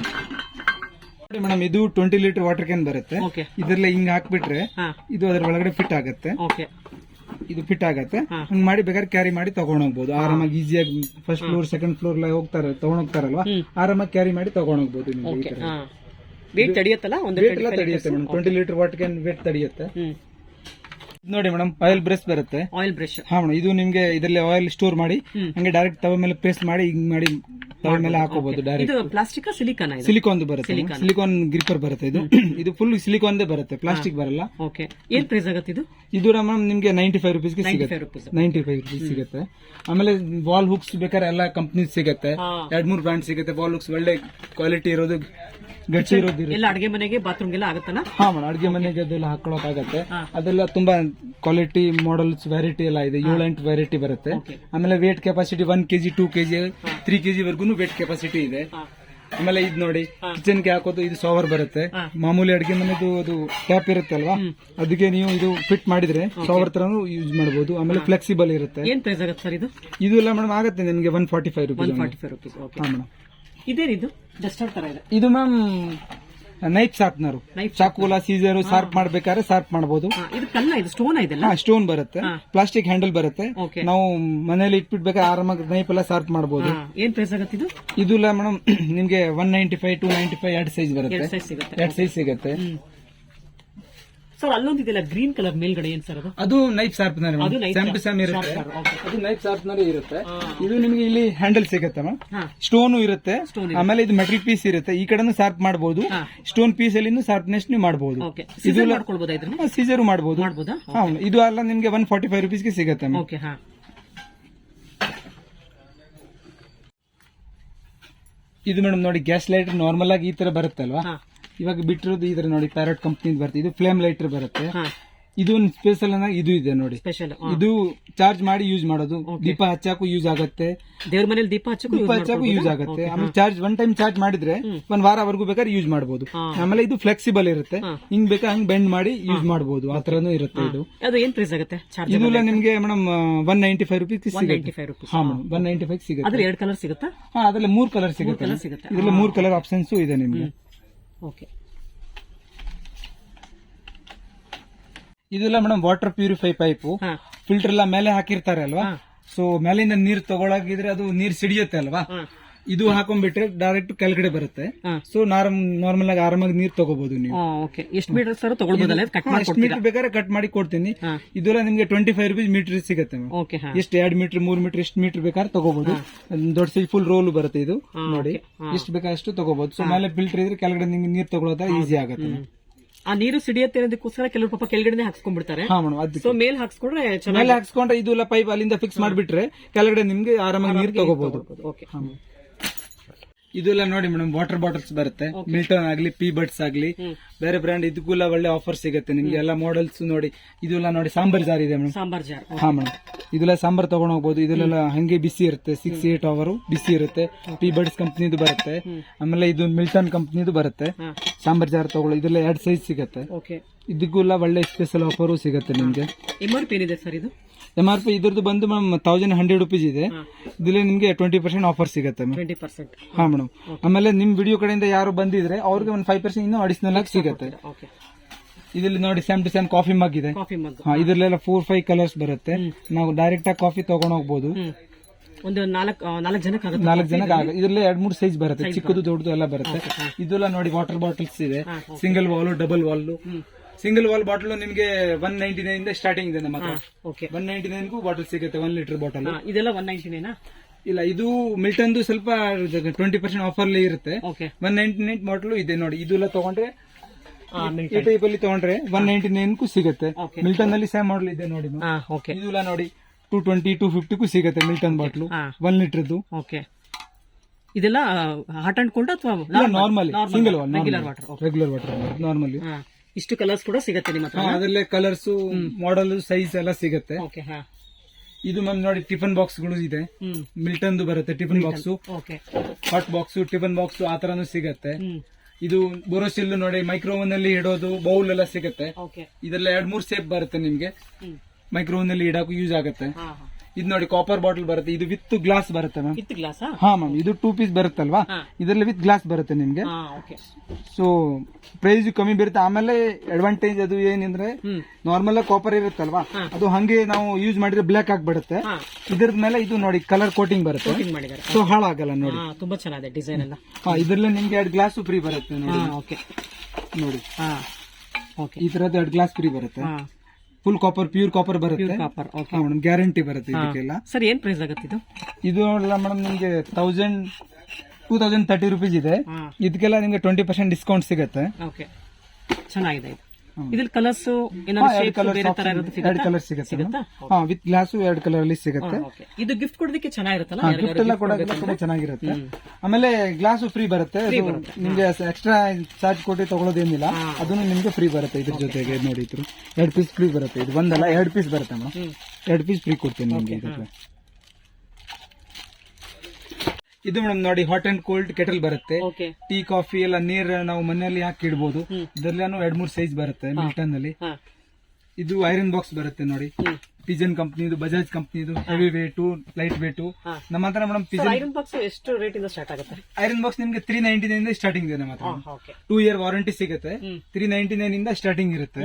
ನೋಡಿ ಮೇಡಮ್ ಇದು ಟ್ವೆಂಟಿ ಲೀಟರ್ ವಾಟರ್ ಕ್ಯಾನ್ ಬರುತ್ತೆ. ಇದರಲ್ಲಿ ಇದ್ರಲ್ಲ ಹಿಂಗ್ ಹಾಕ್ಬಿಟ್ರೆ ಇದು ಅದ್ರ ಒಳಗಡೆ ಫಿಟ್ ಆಗುತ್ತೆ. ಓಕೆ ಇದು ಫಿಟ್ ಆಗತ್ತೆ. ಹಂಗ್ ಮಾಡಿ ಬೇಕಾದ್ರೆ ಕ್ಯಾರಿ ಮಾಡಿ ತಗೊಂಡ್ ಹೋಗ್ಬೋದು. ಆರಾಮಾಗಿ ಈಸಿಯಾಗಿ ಫಸ್ಟ್ ಫ್ಲೋರ್ ಸೆಕೆಂಡ್ ಫ್ಲೋರ್ ಲೈ ಹೋಗ್ತಾರೆ ತಗೊಂಡ್ ಹೋಗ್ತಾರಲ್ವಾ. ಆರಾಮಾಗಿ ಕ್ಯಾರಿ ಮಾಡಿ ತಗೊಂಡ್ ಹೋಗ್ಬೋದು ನಿಮ್ಗೆ ಈ ತರ. ವೇಟ್ ತಡಿಯತ್ತಲ್ಲ? ಒಂದು ವೇಟ್ ಎಲ್ಲ ತಡೆಯುತ್ತೆ madam. Twenty litre water can weight ತಡಿಯುತ್ತೆ. ನೋಡಿ ಮೇಡಮ್ ಆಯಿಲ್ ಬ್ರಷ್ ಬರುತ್ತೆ. ಆಯಿಲ್ ಬ್ರಷ್ ಹಾ ಮೇಡಮ್ ಇದು ನಿಮ್ಗೆ ಇದರಲ್ಲಿ ಆಯಿಲ್ ಸ್ಟೋರ್ ಮಾಡಿ. ಹಂಗೆ ಡೈರೆಕ್ಟ್ ತವ ಮೇಲೆ ಪೇಸ್ಟ್ ಮಾಡಿ ಹಿಂಗ್ ಮಾಡಿ ತವ ಮೇಲೆ ಹಾಕೋಬಹುದು ಡೈರೆಕ್ಟ್ ಇದು ಪ್ಲಾಸ್ಟಿಕ್ ಸಿಲಿಕಾನ್ ಸಿಲಿಕಾನ್ ಬರುತ್ತೆ ಸಿಲಿಕಾನ್ ಗ್ರಿಪ್ಪರ್ ಬರುತ್ತೆ ಇದು. ಇದು ಫುಲ್ ಸಿಲಿಕಾನ್ ಬರುತ್ತೆ ಪ್ಲಾಸ್ಟಿಕ್ ಬರಲ್ಲ. ಓಕೆ ಏನ್ ಪ್ರೈಸ್ ಆಗುತ್ತೆ ಇದು? ಇದು ಮೇಡಮ್ ನಿಮ್ಗೆ ನೈಂಟಿ ಫೈವ್ ರುಪೀಸ್ಗೆ ಸಿಗುತ್ತೆ. ನೈಂಟಿ ಫೈವ್ ರುಪೀಸ್ ಸಿಗುತ್ತೆ. ಆಮೇಲೆ ವಾಲ್ ಹುಕ್ಸ್ ಬೇಕಾದ್ರೆ ಎಲ್ಲ ಕಂಪ್ನಿ ಸಿಗುತ್ತೆ. ಎರಡ್ ಮೂರ್ ಬ್ರ್ಯಾಂಡ್ ಸಿಗುತ್ತೆ. ವಾಲ್ ಹುಕ್ಸ್ ಒಳ್ಳೆ ಕ್ವಾಲಿಟಿ ಇರೋದು ಗಟ್ಟಿ ಇರೋದಿಲ್ಲ ಎಲ್ಲ ಅಡಿಗೆ ಮನೆಗೆ ಬಾತ್ರೂಮ್ಗೆಲ್ಲ ಆಗುತ್ತಲ್ಲ? ಹಾ ಮೇಡಮ್ ಅಡಿಗೆ ಮನೆಗೆ ಅದೆಲ್ಲ ಹಾಕೊಳಕ್ ಆಗತ್ತೆ. ಅದೆಲ್ಲ ತುಂಬಾ ಕ್ವಾಲಿಟಿ ಮಾಡಲ್ಸ್ ವೆರೈಟಿ ಎಲ್ಲ ಇದೆ. ಏಳು ಎಂಟು ವೆರೈಟಿ ಬರುತ್ತೆ. ಆಮೇಲೆ weight capacity one KG two KG three KG ವರ್ಗು ವೇಟ್ ಕೆಪಾಸಿಟಿ ಇದೆ. ಆಮೇಲೆ ಇದು ನೋಡಿ ಕಿಚನ್ಗೆ ಹಾಕೋದು ಇದು ಸೋವರ್ ಬರುತ್ತೆ. ಮಾಮೂಲಿ ಅಡಿಗೆ ಮನೆದು ಅದು ಟ್ಯಾಪ್ ಇರುತ್ತೆ ಅಲ್ವಾ ಅದಕ್ಕೆ ನೀವು ಇದು ಫಿಟ್ ಮಾಡಿದ್ರೆ ಸೋವರ್ ತರನು ಯೂಸ್ ಮಾಡಬಹುದು ಆಮೇಲೆ ಫ್ಲೆಕ್ಸಿಬಲ್ ಇರುತ್ತೆ. ಏನ್ ಪ್ರೈಸ್ ಆಗುತ್ತೆ ಸರ್ ಇದು? ಇದು ಎಲ್ಲ ಮೇಡಮ್ ಆಗುತ್ತೆ ನಿಮಗೆ one forty five rupees forty five rupees madam. ಇದೇನಿದು? ಡಸ್ಟರ್ ತರ ಇದೆ? ಇದು ಮ್ಯಾಮ್ ನೈಫ್ ಶಾರ್ಪ್ನರ್ Knife ಚಾಕುಲ ಸೀಸರ್ ಶಾರ್ಪ್ ಮಾಡ್ಬೇಕಾದ್ರೆ ಶಾರ್ಪ್ ಮಾಡಬಹುದು ಹಾ, ಇದು ಕಲ್ಲ ಇದು ಸ್ಟೋನ್ ಇದೆಲ್ಲ? ಸ್ಟೋನ್ ಬರುತ್ತೆ. ಪ್ಲಾಸ್ಟಿಕ್ ಹ್ಯಾಂಡಲ್ ಬರುತ್ತೆ. ನಾವು ಮನೇಲಿ ಇಟ್ಬಿಟ್ಬೇಕಾದ್ರೆ ಆರಾಮಾಗಿ ನೈಫ್ ಎಲ್ಲ ಶಾರ್ಪ್ ಮಾಡಬಹುದು ಹಾ ಏನ್ ಪ್ರೈಸ್ ಆಗುತ್ತೆ ಇದು? ಇದು ಇಲ್ಲ ಮೇಡಮ್ ನಿಮ್ಗೆ one ninety five two ninety five ಎರಡು ಸೈಜ್ ಬರುತ್ತೆ. ಎರಡು ಸೈಜ್ ಸಿಗುತ್ತೆ. ಎರಡು ಸೈಜ್ ಸಿಗುತ್ತೆ. ಹ್ಮ್. ಸರ್ ಅಲ್ಲೊಂದು ಇದೆಲ್ಲ ಗ್ರೀನ್ ಕಲರ್ ಮೇಲ್ಗಡೆ ಏನ್ ಸರ್ ಅದು? ಅದು ನೈಫ್ ಶಾರ್ಪ್ನರ್ ಅದು knife ಸ್ಯಾಮ್ ಟು ಸ್ಯಾಮ್ ಇರುತ್ತೆ. sharp- okay. ಅದು ನೈಫ್ ಶಾರ್ಪ್ನರ್ ಇರುತ್ತೆ. ಇದು ನಿಮಗೆ ಇಲ್ಲಿ ಹ್ಯಾಂಡಲ್ ಸಿಗುತ್ತೆ ಮ್ಯಾಮ್ ಹಾ. ಸ್ಟೋನ್ ಇರುತ್ತೆ. Stone ಆಮೇಲೆ ಇದು ಮೆಟಲ್ ಪೀಸ್ ಇರುತ್ತೆ. ಈ ಕಡೆನೂ ಶಾರ್ಪ್ ಮಾಡಬಹುದು ಹಾ. ಸ್ಟೋನ್ ಪೀಸ್ ಅಲ್ಲಿ ಶಾರ್ಪ್ನೆಸ್ ನೀವು ಮಾಡಬಹುದು ಓಕೆ ಸೀಸರ್ ಮಾಡ್ಕೊಳ್ಬೋದಾ ಸೀಸರ್ ಮಾಡಬಹುದು ಮಾಡ್ಬೋದಾ. ಇದು ಅಲ್ಲ ನಿಮ್ಗೆ ಒನ್ ಫಾರ್ಟಿ ಫೈವ್ ರುಪೀಸ್ಗೆ ಸಿಗುತ್ತೆ ಮ್ಯಾಮ್ ಓಕೆ ಹಾ. ಇದು ಮೇಡಮ್ ನೋಡಿ ಗ್ಯಾಸ್ ಲೈಟರ್ ನಾರ್ಮಲ್ ಆಗಿ ಈ ತರ ಬರುತ್ತಲ್ವಾ? ಹಾ. ಇವಾಗ ಬಿಟ್ಟಿರೋದು ಇದ್ರ ನೋಡಿ ಪ್ಯಾರಟ್ ಕಂಪ್ನಿ ಬರುತ್ತೆ. ಇದು ಫ್ಲೇಮ್ ಲೈಟರ್ ಬರುತ್ತೆ. ಇದು ಒಂದು ಸ್ಪೆಷಲ್ ಇದು ಇದೆ ನೋಡಿ. ಸ್ಪೆಷಲ್ ಇದು ಚಾರ್ಜ್ ಮಾಡಿ ಯೂಸ್ ಮಾಡೋದು. ದೀಪ ಹಚ್ಚಾಕು ಯೂಸ್ ಆಗುತ್ತೆ. ದೇವ್ರ ಮನೇಲಿ ದೀಪ ಹಚ್ಚಕ್ಕೂ ದೀಪ ಹಚ್ಚಾಕು ಯೂಸ್ ಆಗುತ್ತೆ. ಆಮೇಲೆ ಚಾರ್ಜ್ ಒನ್ ಟೈಮ್ ಚಾರ್ಜ್ ಮಾಡಿದ್ರೆ ಒಂದ್ ವಾರವರೆಗೂ ಬೇಕಾದ್ರೆ ಯೂಸ್ ಮಾಡಬಹುದು ಆಮೇಲೆ ಇದು ಫ್ಲೆಕ್ಸಿಬಲ್ ಇರುತ್ತೆ. ಹಿಂಗ್ ಬೇಕಾ ಹಂಗ್ ಬೆಂಡ್ ಮಾಡಿ ಯೂಸ್ ಮಾಡಬಹುದು ಆ ತರನು ಇರುತ್ತೆ ಇದು. ಅದು ಏನ್ ಪ್ರೈಸ್ ಆಗುತ್ತೆ ಇದೆಲ್ಲ ನಿಮ್ಗೆ madam one ninety five rupees one ಸಿಗುತ್ತೆ ಹಾ ಮೇಡಮ್ ಒನ್ ನೈಂಟಿ ಫೈವ್ ಸಿಗುತ್ತೆ ಎರಡು ಕಲರ್ ಸಿಗುತ್ತಾ? ಹಾ ಅದ್ರಲ್ಲಿ ಮೂರ್ ಕಲರ್ ಸಿಗುತ್ತೆ. ಕಲರ್ ಸಿಗುತ್ತೆ? ಇದ್ರಲ್ಲಿ ಮೂರ್ ಕಲರ್ ಆಪ್ಷನ್ಸ್ ಇದೆ ನಿಮ್ಗೆ. ಓಕೆ ಇದೆಲ್ಲ madam water purify pipe. Filter ಎಲ್ಲ ಮೇಲೆ ಹಾಕಿರ್ತಾರೆ ಅಲ್ವಾ. ಸೊ ಮೇಲಿಂದ ನೀರ್ ತಗೊಳಗಿದ್ರೆ ಅದು ನೀರ್ ಸಿಡಿಯುತ್ತೆ ಅಲ್ವಾ? ಇದು ಹಾಕೊಂಡ್ಬಿಟ್ರೆ ಡೈರೆಕ್ಟ್ ಕೆಳಗಡೆ ಬರುತ್ತೆ. ಹಾ. ಸೊ ನಾರ್ಮಲ್ ಆಗಿ ಆರಾಮಾಗಿ ನೀರ್ ತಗೋಬಹುದು ನೀವು. ಓಕೆ ಎಷ್ಟು ಮೀಟರ್ ಸರ್ ತಗೊಳ್ಬೋದಲ್ಲ? ಕಟ್ ಎಷ್ಟು ಮಾಡ್ಕೊಡ್ತೀರಾ? ಮೀಟರ್ ಬೇಕಾದ್ರೆ ಕಟ್ ಮಾಡಿ ಕೊಡ್ತೀನಿ. ಹಾ. ಇದೆಲ್ಲ ನಿಮ್ಗೆ ಟ್ವೆಂಟಿ ಫೈವ್ ರುಪೀಸ್ ಮೀಟರ್ ಸಿಗುತ್ತೆ ಮ್ಯಾಮ್ ಓಕೆ ಹಾ. ಎಷ್ಟು ಎರಡ್ ಮೀಟರ್ ಮೂರ್ ಮೀಟರ್ ಎಷ್ಟು ಮೀಟರ್ ಬೇಕಾದ್ರೆ ತಗೋಬಹುದು ದೊಡ್ಡ ಸೈಜ್ ಫುಲ್ ರೋಲ್ ಬರುತ್ತೆ ಇದು. ನೋಡಿ. ಎಷ್ಟು ಬೇಕಾದಷ್ಟು ತಗೋಬಹುದು ಸೊ ಮೇಲೆ ಫಿಲ್ಟರ್ ಇದ್ರೆ ಕೆಳಗಡೆ ನಿಮ್ಗೆ ನೀರ್ ತಗೊಳೋದ ಈಸಿ ಆಗುತ್ತೆ. ಆ ನೀರು ಸಿಡಿಯತ್ತೆ ಅನ್ನೋದಕ್ಕೋಸ್ಕರ ಕೆಲವರು ಪಾಪ ಕೆಳಗಡೆ ಹಾಕ್ಸ್ಕೊಂಡ್ಬಿಡ್ತಾರೆ. ಹಾ ಮೇಡಮ್ ಅದಕ್ಕೆ ಸೊ ಮೇಲ್ ಹಾಕ್ಸ್ಕೊಂಡ್ರೆ ಚೆನ್ನಾಗಿ ಮೇಲೆ ಹಾಕ್ಸ್ಕೊಂಡ್ರೆ ಇದು ಪೈಪ್ ಅಲ್ಲಿಂದ ಫಿಕ್ಸ್ ಮಾಡ್ಬಿಟ್ರೆ ಕೆಳಗಡೆ ನಿಮ್ಗೆ ಆರಾಮಾಗಿ ನೀರ್ ತಗೋಬಹುದು ಓಕೆ ಇದೆಲ್ಲ ನೋಡಿ ಮೇಡಮ್ ವಾಟರ್ ಬಾಟಲ್ಸ್ ಬರುತ್ತೆ. ಮಿಲ್ಟನ್ ಆಗ್ಲಿ ಪಿ ಬಡ್ಸ್ ಆಗ್ಲಿ ಬೇರೆ ಬ್ರ್ಯಾಂಡ್ ಇದಕ್ಕೂಲ್ಲ ಒಳ್ಳೆ ಆಫರ್ ಸಿಗುತ್ತೆ. ನಿಮ್ಗೆ ಎಲ್ಲ ಮಾಡೆಲ್ಸ್ ನೋಡಿ ಇದೆಲ್ಲ ನೋಡಿ ಸಾಂಬಾರ್ ಜಾರ್ ಇದೆ ಮೇಡಮ್. ಸಾಂಬಾರ್ ಜಾರ್ ಹಾ ಮೇಡಮ್. ಇದೆಲ್ಲ ಸಾಂಬಾರ್ ತಗೊಂಡ್ ಹೋಗ್ಬೋದು. ಇದೆಲ್ಲ ಹಂಗೆ ಬಿಸಿ ಇರುತ್ತೆ. ಸಿಕ್ಸ್ ಏಟ್ ಅವರ್ ಬಿಸಿ ಇರುತ್ತೆ. ಪಿ ಬಡ್ಸ್ ಕಂಪ್ನಿದು ಬರುತ್ತೆ. ಆಮೇಲೆ ಇದು ಮಿಲ್ಟನ್ ಕಂಪ್ನಿದು ಬರುತ್ತೆ. ಸಾಂಬಾರ್ ಜಾರ್ ತಗೊಳ್ಳಿ ಇದೆಲ್ಲ ಎರಡು ಸೈಜ್ ಸಿಗುತ್ತೆ. ಇದಕ್ಕೆಲ್ಲ ಒಳ್ಳೆ ಸ್ಪೆಷಲ್ ಆಫರು ಸಿಗುತ್ತೆ ನಿಮ್ಗೆ. ಎಂ ಆರ್ ಪಿ ಏನಿದೆ ಸರ್ ಇದು? ಎಂ ಆರ್ ಪಿ ಇದ್ರದ್ದು ಬಂದು ಮ್ಯಾಮ್ ತೌಸಂಡ್ ಹಂಡ್ರೆಡ್ ರುಪೀಸ್ ಇದೆ. ಇದರಲ್ಲಿ ನಿಮಗೆ ಟ್ವೆಂಟಿ ಪರ್ಸೆಂಟ್ ಆಫರ್ ಸಿಗುತ್ತೆ ಮ್ಯಾಮ್ ಟ್ವೆಂಟಿ ಪರ್ಸೆಂಟ್ ಹಾ ಮೇಡಮ್ ಆಮೇಲೆ ನಿಮ್ ವಿಡಿಯೋ ಕಡೆಯಿಂದ ಯಾರು ಬಂದಿದ್ರೆ ಅವ್ರಿಗೆ ಒಂದು ಫೈವ್ ಪರ್ಸೆಂಟ್ ಇನ್ನೂ ಅಡಿಷನಲ್ ಆಗಿ ಸಿಗುತ್ತೆ. ಇದರಲ್ಲಿ ನೋಡಿ same to same coffee mug ಇದೆ. ಹಾ ಇದರಲ್ಲೆಲ್ಲ ಫೋರ್ ಫೈವ್ ಕಲರ್ಸ್ ಬರುತ್ತೆ. ನಾವು ಡೈರೆಕ್ಟ್ ಆಗಿ ಕಾಫಿ ತಗೊಂಡ್ ಹೋಗ್ಬೋದು. ಒಂದು ನಾಲ್ಕು ನಾಲ್ಕು ಜನಕ್ಕೆ ಆಗುತ್ತೆ ನಾಲ್ಕು ಜನಕ್ಕೆ ಆಗ ಇದ್ರಲ್ಲಿ ಎರಡ್ ಮೂರು ಸೈಜ್ ಬರುತ್ತೆ. ಚಿಕ್ಕದು ದೊಡ್ಡದು ಎಲ್ಲ ಬರುತ್ತೆ. ಇದೆಲ್ಲ ನೋಡಿ ವಾಟರ್ ಬಾಟಲ್ಸ್ ಇದೆ. Single wall double wall single wall bottle ನಿಮಗೆ ಒನ್ ನೈಂಟಿ ನೈನ್ ಇಂದ ಸ್ಟಾರ್ಟಿಂಗ್ ಇದೆ ನಮ್ಮ ಹತ್ರ. ಓಕೆ ಒನ್ ನೈನ್ಟಿ ನೈನ್ಗೂ ಬಾಟಲ್ ಸಿಗುತ್ತೆ ಒನ್ ಲೀಟರ್ ಬಾಟಲ್ ಇದೆಲ್ಲ ಒನ್ ನೈನ್ಟಿನೇನಾ ಇಲ್ಲ ಇದು ಮಿಲ್ಟನ್ದು ಸ್ವಲ್ಪ ಟ್ವೆಂಟಿ ಪರ್ಸೆಂಟ್ ಆಫರ್ ಇರುತ್ತೆ. Okay one ninety nine bottle ಇದೆ ನೋಡಿ ಇದೆಲ್ಲ ತಗೊಂಡ್ರೆ ಹಾ ಈ ಟೈಪ್ ಅಲ್ಲಿ ತಗೊಂಡ್ರೆ ಒನ್ ನೈನ್ಟಿ ನೈನ್ಗೂ ಸಿಗುತ್ತೆ. Okay. ಮಿಲ್ಟನ್ ಅಲ್ಲಿ ಸೇಮ್ ಮಾಡಲ್ ಇದೆ ನೋಡಿ ma'am. ಹಾ ಓಕೆ ಇದೆಲ್ಲ ನೋಡಿ ಟೂ ಟ್ವೆಂಟಿ ಟೂ ಫಿಫ್ಟಿಗೂ ಸಿಗುತ್ತೆ ಮಿಲ್ಟನ್ ಬಾಟ್ಲು ಹಾ. ಒನ್ ಲೀಟರ್ದು ಓಕೆ ಇದೆಲ್ಲ ಹಾಟ್ ಅಂಡ್ ಕೋಲ್ಡ್ ಅಥವಾ normal single wall regular water regular water normally ಹಾ. ಇಷ್ಟು ಕಲರ್ಸ್ ಕೂಡ ಸಿಗುತ್ತೆ ನಿಮ್ಮ ಹತ್ರ ಅದರಲ್ಲೇ ಕಲರ್ಸ್ ಮಾಡೆಲ್ ಸೈಜ್ ಎಲ್ಲ ಸಿಗುತ್ತೆ. ಓಕೆ ಹಾ. ಇದು ಮ್ಯಾಮ್ ನೋಡಿ ಟಿಫನ್ ಬಾಕ್ಸ್ಗಳು ಇದೆ. ಮಿಲ್ಟನ್ ಮಿಲ್ಟನ್ದು ಬರುತ್ತೆ tiffin box okay hot box tiffin box ಆ ತರನು ಸಿಗುತ್ತೆ. ಹ್ಮ್. ಇದು ಬೋರೋಸಿಲ್ ನೋಡಿ ಮೈಕ್ರೋವನ್ ಅಲ್ಲಿ ಇಡೋದು ಬೌಲ್ ಎಲ್ಲ ಸಿಗುತ್ತೆ. ಓಕೆ ಇದೆಲ್ಲ ಎರಡ್ ಮೂರ್ ಸೇಪ್ ಬರುತ್ತೆ ನಿಮ್ಗೆ. ಹ್ಮ್. ಮೈಕ್ರೋವನ್ ಅಲ್ಲಿ ಇಡಕ್ಕೂ ಯೂಸ್ ಆಗುತ್ತೆ. ಹಾ ಹಾ. ಇದು ನೋಡಿ ಕಾಪರ್ ಬಾಟಲ್ ಬರುತ್ತೆ. ಇದು ವಿತ್ ಗ್ಲಾಸ್ ಬರುತ್ತೆ ಮ್ಯಾಮ್ ವಿತ್ ಗ್ಲಾಸ್ ಹಾ ಮ್ಯಾಮ್ ಇದು ಟೂ ಪೀಸ್ ಬರುತ್ತಲ್ವಾ? ಇದ್ರಲ್ಲಿ ವಿತ್ ಗ್ಲಾಸ್ ಬರುತ್ತೆ ನಿಮ್ಗೆ. ಸೊ ಪ್ರೈಸ್ ಕಮ್ಮಿ ಬರುತ್ತೆ ಆಮೇಲೆ ಅಡ್ವಾಂಟೇಜ್ ಅದು ಏನಂದ್ರೆ ನಾರ್ಮಲ್ ಕಾಪರ್ ಇರುತ್ತಲ್ವಾ? ಅದು ಹಂಗೆ ನಾವು ಯೂಸ್ ಮಾಡಿದ್ರೆ ಬ್ಲಾಕ್ ಆಗ್ಬಿಡುತ್ತೆ. ಇದ್ರ ಮೇಲೆ ಇದು ನೋಡಿ ಕಲರ್ ಕೋಟಿಂಗ್ ಬರುತ್ತೆ. ಸೊ ಹಾಳಾಗಲ್ಲ ನೋಡಿ. ಹಾ ತುಂಬಾ ಚೆನ್ನಾಗಿದೆ ಡಿಸೈನ್ ಎಲ್ಲ. ಹಾ ಇದ್ರಲ್ಲಿ ನಿಮ್ಗೆ ಎರಡು ಗ್ಲಾಸ್ ಫ್ರೀ ಬರುತ್ತೆ ನೋಡಿ. ಓಕೆ ನೋಡಿ. ಹಾ ಓಕೆ ಈ ತರದ್ದು ಎರಡು ಗ್ಲಾಸ್ ಫ್ರೀ ಬರುತ್ತೆ. ಫುಲ್ ಕಾಪರ್ ಪ್ಯೂರ್ ಕಾಪರ್ ಬರುತ್ತೆ. ಕಾಪರ್ ಓಕೆ ಹಾ ಮೇಡಮ್ ಗ್ಯಾರಂಟಿ ಬರುತ್ತೆ ಇದಕ್ಕೆಲ್ಲ. ಸರ್ ಏನ್ ಪ್ರೈಸ್ ಆಗುತ್ತೆ ಇದು? ಇದು ನೋಡಲ್ಲ ಮೇಡಮ್ ನಿಮ್ಗೆ thousand two thousand thirty rupees ಇದೆ. ಇದಕ್ಕೆಲ್ಲ ನಿಮ್ಗೆ ಟ್ವೆಂಟಿ ಪರ್ಸೆಂಟ್ ಡಿಸ್ಕೌಂಟ್ ಸಿಗುತ್ತೆ. ಓಕೆ ಚೆನ್ನಾಗಿದೆ ಇದು. ಇದ್ರಲ್ಲಿ ಕಲರ್ಸ್ ಎರಡು ಕಲರ್ ಸಿಗುತ್ತೆ? ವಿತ್ ಗ್ಲಾಸ್ ಎರಡು ಕಲರ್ ಅಲ್ಲಿ ಸಿಗುತ್ತೆ ಇದು ಗಿಫ್ಟ್ ಕೊಡೋದಕ್ಕೆ ಚೆನ್ನಾಗಿರುತ್ತಲ್ಲ? ಗಿಫ್ಟ್ ಎಲ್ಲ ಕೊಡೋದಕ್ಕೆ ಚೆನ್ನಾಗಿರುತ್ತೆ. ಆಮೇಲೆ ಗ್ಲಾಸ್ ಫ್ರೀ ಬರುತ್ತೆ. ನಿಮ್ಗೆ ಎಕ್ಸ್ಟ್ರಾ ಚಾರ್ಜ್ ಕೊಟ್ಟು ತಗೊಳ್ಳೋದೇನಿಲ್ಲ. ಅದನ್ನು ನಿಮ್ಗೆ ಫ್ರೀ ಬರುತ್ತೆ ಇದ್ರ ಜೊತೆಗೆ ನೋಡಿದ್ರು. ಎರಡು ಪೀಸ್ ಫ್ರೀ ಬರುತ್ತೆ. ಇದು ಒಂದಲ್ಲ ಎರಡು ಪೀಸ್ ಬರುತ್ತೆ ಮೇಡಮ್. ಎರಡು ಪೀಸ್ ಫ್ರೀ ಕೊಡ್ತೀನಿ ನಿಮ್ಗೆ ಇದು ಮೇಡಮ್ ನೋಡಿ ಹಾಟ್ ಅಂಡ್ ಕೋಲ್ಡ್ ಕೆಟಲ್ ಬರುತ್ತೆ. ಟೀ ಕಾಫಿ ಎಲ್ಲ ನೀರ್ ನಾವು ಮನೆಯಲ್ಲಿ ಹಾಕಿ ಇಡ್ಬೋದು. ಇದರಲ್ಲೇನು ಎರಡ್ ಮೂರ್ ಸೈಜ್ ಬರುತ್ತೆ ಮಿಲ್ಟನ್ ಅಲ್ಲಿ. ಇದು ಐರನ್ ಬಾಕ್ಸ್ ಬರುತ್ತೆ ನೋಡಿ. ಪಿಜನ್ ಕಂಪ್ನಿದು ಬಜಾಜ್ ಕಂಪ್ನಿದು ಹೆವಿ ವೇಟು ಲೈಟ್ ವೇಟು. ನಮ್ಮ ಹತ್ರ ಮೇಡಮ್ ಪಿಜನ್ ಐರನ್ ಬಾಕ್ಸ್ ಎಷ್ಟು ರೇಟ್ ಇಂದ ಸ್ಟಾರ್ಟ್ ಆಗುತ್ತೆ? ಐರನ್ ಬಾಕ್ಸ್ ನಿಮ್ಗೆ ತ್ರೀ ನೈನ್ಟಿ ನೈನ್ ಸ್ಟಾರ್ಟಿಂಗ್ ಇದೆ ನಮ್ಮ ಹತ್ರ. ಟೂ ಇಯರ್ ವಾರಂಟಿ ಸಿಗುತ್ತೆ. ತ್ರೀ ನೈನ್ಟಿ ನೈನ್ ಇಂದ ಸ್ಟಾರ್ಟಿಂಗ್ ಇರುತ್ತೆ.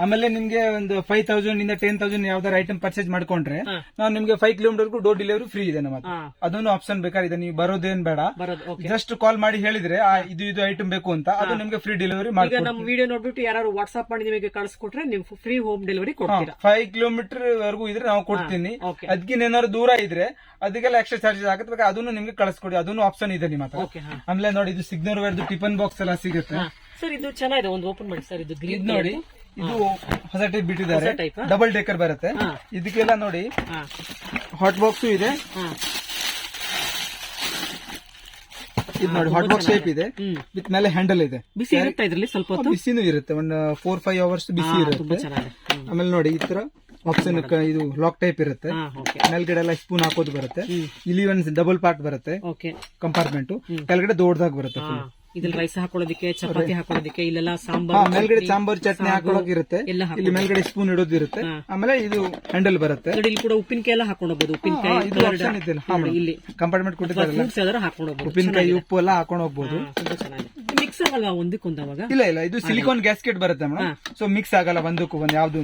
ಆಮೇಲೆ ನಿಮ್ಗೆ ಒಂದು ಫೈವ್ ತೌಸಂಡ್ ಇಂದ ಟೆನ್ ತೌಸಂಡ್ ಯಾವ್ದಾರು ಐಟಮ್ ಪರ್ಚೇಸ್ ಮಾಡ್ಕೊಂಡ್ರೆ. ನಾವು ನಿಮ್ಗೆ five kilometre door delivery free ಇದೆ ನಮ್ಮ ಅದೊಂದು ಅದನ್ನು ಆಪ್ಷನ್ ಬೇಕಾಗಿದೆ ನೀವು ಬರೋದೇನ್ ಬೇಡ. ಜಸ್ಟ್ ಕಾಲ್ ಮಾಡಿ ಹೇಳಿದ್ರೆ ಆ, ಇದು ಇದು ಐಟಮ್ ಬೇಕು ಅಂತ ಅದು ನಿಮ್ಗೆ ಫ್ರೀ ಡೆಲಿವರಿ ಮಾಡಿ ನಮ್ಮ ವಿಡಿಯೋ ನೋಡ್ಬಿಟ್ಟು ಯಾರು ವಾಟ್ಸ್ಆಪ್ ಮಾಡಿ ನಿಮಗೆ ಕಳಿಸ್ಕೊಟ್ರೆ ನೀವು ಫ್ರೀ ಹೋಮ್ ಡೆಲಿವರಿ ಕೊಡ್ತೀರಾ. ಫೈವ್ ಕಿಲೋಮೀಟರ್ ವರೆಗೂ ಇದ್ರೆ ನಾವು ಕೊಡ್ತೀನಿ. ಅದಕ್ಕಿಂತ ಏನಾದ್ರು ದೂರ ಇದ್ರೆ ಅದಕ್ಕೆಲ್ಲ ಎಕ್ಸ್ಟ್ರಾ ಚಾರ್ಜಸ್ ಆಗುತ್ತೆ ಬೇಕಾದ್ರೆ ಅದನ್ನು ನಿಮ್ಗೆ ಕಳಿಸ್ಕೊಡಿ ಅದನ್ನು ಆಪ್ಷನ್ ಇದೆ ನಿಮ್ಮ ಹತ್ರ. ಆಮೇಲೆ ನೋಡಿ ಇದು ಸಿಗ್ನಲ್ ವೇರ್ದು ಟಿಫನ್ ಬಾಕ್ಸ್ ಎಲ್ಲ ಸಿಗುತ್ತೆ. ಸರ್ ಇದು ಚೆನ್ನಾಗಿದೆ ಒಂದು ಓಪನ್ ಮಾಡಿ. ಸರ್ ಇದು ಗ್ರೀನ್ ನೋಡಿ ಇದು ಹೊಸ ಟೈಪ್ ಬಿಟ್ಟಿದ್ದಾರೆ? ಡಬಲ್ ಡೇಕರ್ ಬರುತ್ತೆ. ಇದಕ್ಕೆಲ್ಲ ನೋಡಿ ಹಾಟ್ ಬಾಕ್ಸ್ ಇದೆ. ಇದು ನೋಡಿ ಹಾಟ್ ಬಾಕ್ಸ್ ಟೈಪ್ ಇದೆ. ವಿತ್ ಮೇಲೆ ಹ್ಯಾಂಡಲ್ ಇದೆ. ಬಿಸಿ ಇರುತ್ತೆ ಇದರಲ್ಲಿ ಸ್ವಲ್ಪ ಹೊತ್ತು? ಬಿಸಿನೂ ಇರುತ್ತೆ. ಒಂದು ಫೋರ್ ಫೈವ್ ಅವರ್ಸ್ ಬಿಸಿ ಇರುತ್ತೆ. ಆಮೇಲೆ ನೋಡಿ ಈ ತರ ಆಪ್ಷನ್ ಇದು ಲಾಕ್ ಟೈಪ್ ಇರುತ್ತೆ. ಮೇಲ್ಗಡೆ ಎಲ್ಲ ಸ್ಪೂನ್ ಹಾಕೋದು ಬರುತ್ತೆ. ಇಲ್ಲಿ ಒಂದು ಡಬಲ್ ಪಾರ್ಟ್ ಬರುತ್ತೆ. ಕಂಪಾರ್ಟ್ಮೆಂಟ್ ಕೆಳಗಡೆ ದೊಡ್ಡದಾಗಿ ಬರುತ್ತೆ ಇದ್ರಲ್ಲಿ ರೈಸ್ ಹಾಕೊಳ್ಳೋದಕ್ಕೆ ಚಪಾತಿ ಹಾಕೊಳ್ಳೋದಕ್ಕೆ ಇಲ್ಲೆಲ್ಲ ಸಾಂಬಾರ್ ಮೇಲ್ಗಡೆ ಸಾಂಬಾರ್ ಚಟ್ನಿ ಹಾಕೊಳ್ಳೋದಿರುತ್ತೆ. ಇರುತ್ತೆ ಎಲ್ಲ ಇಲ್ಲಿ ಮೇಲ್ಗಡೆ ಸ್ಪೂನ್ ಇಡೋದಿರುತ್ತೆ. ಆಮೇಲೆ ಇದು ಹ್ಯಾಂಡಲ್ ಬರುತ್ತೆ. ನೋಡಿ ಇಲ್ಲಿ ಕೂಡ ಉಪ್ಪಿನಕಾಯಿ ಎಲ್ಲ ಹಾಕೊಂಡು ಹೋಗ್ಬೋದು ಉಪ್ಪಿನಕಾಯಿ ಇಲ್ಲಿ ಕಂಪಾರ್ಟ್ಮೆಂಟ್ ಕೊಟ್ಟಿದ್ದಾರೆ ಹಾಕೊಂಡು ಹೋಗ್ಬೋದು ಉಪ್ಪಿನಕಾಯಿ ಉಪ್ಪು ಎಲ್ಲ ಹಾಕೊಂಡು ಹೋಗ್ಬೋದು. ಹಾ, ತುಂಬಾ ಚೆನ್ನಾಗಿದೆ. ಮಿಕ್ಸ್ ಆಗಲ್ಲ ಒಂದಕ್ಕೊಂದು ಅವಾಗ? ಇಲ್ಲ ಇಲ್ಲ ಇದು ಸಿಲಿಕಾನ್ ಗ್ಯಾಸ್ಕೆಟ್ ಬರುತ್ತೆ ಮೇಡಮ್. ಸೊ ಮಿಕ್ಸ್ ಆಗಲ್ಲ ಒಂದಕ್ಕೂ ಒಂದ್ ಯಾವ್ದು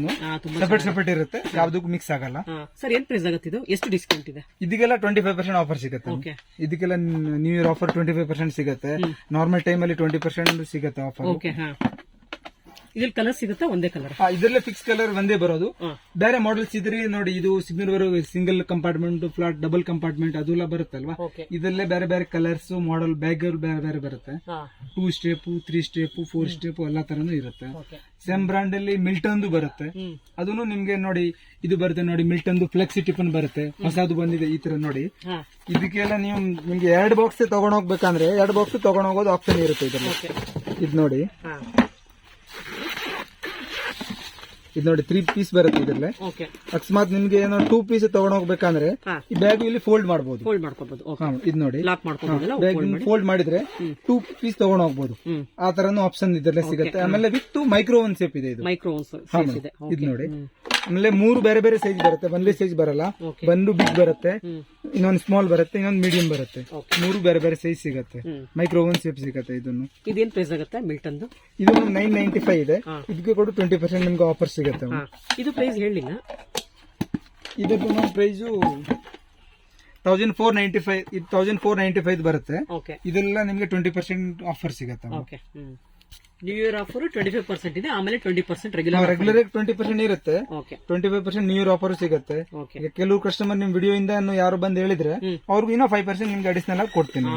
ಸೆಪರೇಟ್ ಸಪರೇಟ್ ಇರುತ್ತೆ. ಯಾವ್ದಕ್ಕೂ ಮಿಕ್ಸ್ ಆಗಲ್ಲ. ಸರ್ ಏನ್ ಪ್ರೈಸ್ ಆಗುತ್ತೆ ಇದು? ಎಷ್ಟು ಡಿಸ್ಕೌಂಟ್ ಇದೆ? ಇದಕ್ಕೆಲ್ಲ ಟ್ವೆಂಟಿ ಫೈವ್ ಪರ್ಸೆಂಟ್ ಆಫರ್ ಸಿಗುತ್ತೆ ಇದಕ್ಕೆಲ್ಲ new year offer twenty five percent ಸಿಗುತ್ತೆ ನಾರ್ಮಲ್ ಟೈಮ್ ಅಲ್ಲಿ ಟ್ವೆಂಟಿ ಪರ್ಸೆಂಟ್ ಸಿಗುತ್ತೆ ಆಫರ್ ಓಕೆ ಹಾ. ಇದ್ರಲ್ಲಿ ಕಲರ್ ಸಿಗುತ್ತಾ ಒಂದೇ ಕಲರ್ ಇದರಲ್ಲೇ ಫಿಕ್ಸ್ ಕಲರ್ ಒಂದೇ ಬರೋದು. ಬೇರೆ ಮಾಡೆಲ್ಸ್ ಇದ್ರಿ ನೋಡಿ ಇದು ಸಿಗ್ನಲ್ ಬರೋ single compartment flat double compartment ಅದೆಲ್ಲ ಬರುತ್ತಲ್ವಾ? ಅಲ್ವಾ ಇದರಲ್ಲೇ ಬೇರೆ ಬೇರೆ ಕಲರ್ಸ್ ಮಾಡೆಲ್ ಬ್ಯಾಗ್ ಬೇರೆ ಬೇರೆ ಬರುತ್ತೆ. Two step three step four step ಎಲ್ಲಾ ತರನು ಇರುತ್ತೆ. ಸೇಮ್ ಬ್ರಾಂಡ್ ಅಲ್ಲಿ ಮಿಲ್ಟನ್ ಬರುತ್ತೆ. ಅದನ್ನು ನಿಮ್ಗೆ ನೋಡಿ ಇದು ಬರುತ್ತೆ ನೋಡಿ ಮಿಲ್ಟನ್ ಫ್ಲೆಕ್ಸಿ ಟಿಫನ್ ಬರುತ್ತೆ. ಹೊಸದು ಬಂದಿದೆ ಈ ತರ ನೋಡಿ. ಇದಕ್ಕೆಲ್ಲ ನೀವು ನಿಮ್ಗೆ ಎರಡು ಬಾಕ್ಸ್ ತಗೊಂಡೋಗ್ಬೇಕಂದ್ರೆ ಎರಡು ಬಾಕ್ಸ್ ತಗೊಂಡೋಗೋದು ಆಪ್ಷನ್ ಇರುತ್ತೆ ಇದ್ರಲ್ಲಿ. ಇದು ನೋಡಿ. ಇದು ನೋಡಿ ತ್ರೀ ಪೀಸ್ ಬರುತ್ತೆ ಇದ್ರಲ್ಲೇ. ಅಕಸ್ಮಾತ್ ನಿಮ್ಗೆ ಏನೋ ಟೂ ಪೀಸ್ ತಗೊಂಡ್ ಹೋಗ್ಬೇಕಂದ್ರೆ ಈ ಬ್ಯಾಗ್ ಇಲ್ಲಿ ಫೋಲ್ಡ್ ಮಾಡಬಹುದು ಫೋಲ್ಡ್ ಮಾಡ್ಕೋಬಹುದು ಇದು ನೋಡಿ. ಬ್ಯಾಗ್ ಫೋಲ್ಡ್ ಮಾಡಿದ್ರೆ ಟೂ ಪೀಸ್ ತಗೊಂಡ್ ಹೋಗ್ಬಹುದು ಆ ತರನು ಆಪ್ಷನ್ ಇದ್ರಲ್ಲೇ ಸಿಗುತ್ತೆ. ಆಮೇಲೆ ವಿತ್ ಮೈಕ್ರೋ ಒನ್ ಸೇಪ್ ಇದೆ ಇದು. ಮೈಕ್ರೋ ಇದೆ. ಇದು ನೋಡಿ. ಆಮೇಲೆ ಮೂರು ಬೇರೆ ಬೇರೆ ಸೈಜ್ ಬರುತ್ತೆ. ಒಂದೇ ಸೈಜ್ ಬರಲ್ಲ. ಒಂದು ಬಿಗ್ ಬರುತ್ತೆ. ಇನ್ನೊಂದು ಸ್ಮಾಲ್ ಬರುತ್ತೆ ಇನ್ನೊಂದು ಮೀಡಿಯಂ ಬರುತ್ತೆ. ಮೂರು ಬೇರೆ ಬೇರೆ ಸೈಜ್ ಸಿಗುತ್ತೆ. ಮೈಕ್ರೋವನ್ ಮೈಕ್ರೋ ಸೇಪ್ ಸಿಗುತ್ತೆ ಇದನ್ನು. ಇದೇನ್ ಪ್ರೈಸ್ ಆಗುತ್ತೆ ಮಿಲ್ಟನ್ ಇದು ನೈನ್ ನೈಂಟಿ ಫೈವ್ ಇದೆ. ಇದಕ್ಕೆ ಕೂಡ ಟ್ವೆಂಟಿ ಪರ್ಸೆಂಟ್ ನಿಮ್ಗೆ ಆಫರ್ ಸಿಗುತ್ತೆ ಇದು ಪ್ರೈಸ್ ಹೇಳಿಲ್ಲ. ಇದಕ್ಕೆ price thousand four ninety five ಇದು ತೌಸಂಡ್ ಫೋರ್ ನೈಂಟಿ ಫೈವ್ ಬರುತ್ತೆ. ಇದೆಲ್ಲ ನಿಮಗೆ ಟ್ವೆಂಟಿ ಪರ್ಸೆಂಟ್ ಆಫರ್ ಸಿಗುತ್ತೆ new year offer twenty five percent ಇದೆ ಆಮೇಲೆ twenty percent regular regular twenty percent ಇರುತ್ತೆ. Twenty five percent new year offer ಸಿಗುತ್ತೆ. ಈಗ ಕೆಲವು ಕಸ್ಟಮರ್ ನಿಮ್ ವಿಡಿಯೋ ಇಂದ ಯಾರು ಬಂದು ಹೇಳಿದ್ರೆ ಅವ್ರಿಗೆ ಇನ್ನೂ ಫೈವ್ ಪರ್ಸೆಂಟ್ ನಿಮ್ಗೆ ಅಡಿಷನಲ್ ಆಗಿ ಕೊಡ್ತೀನಿ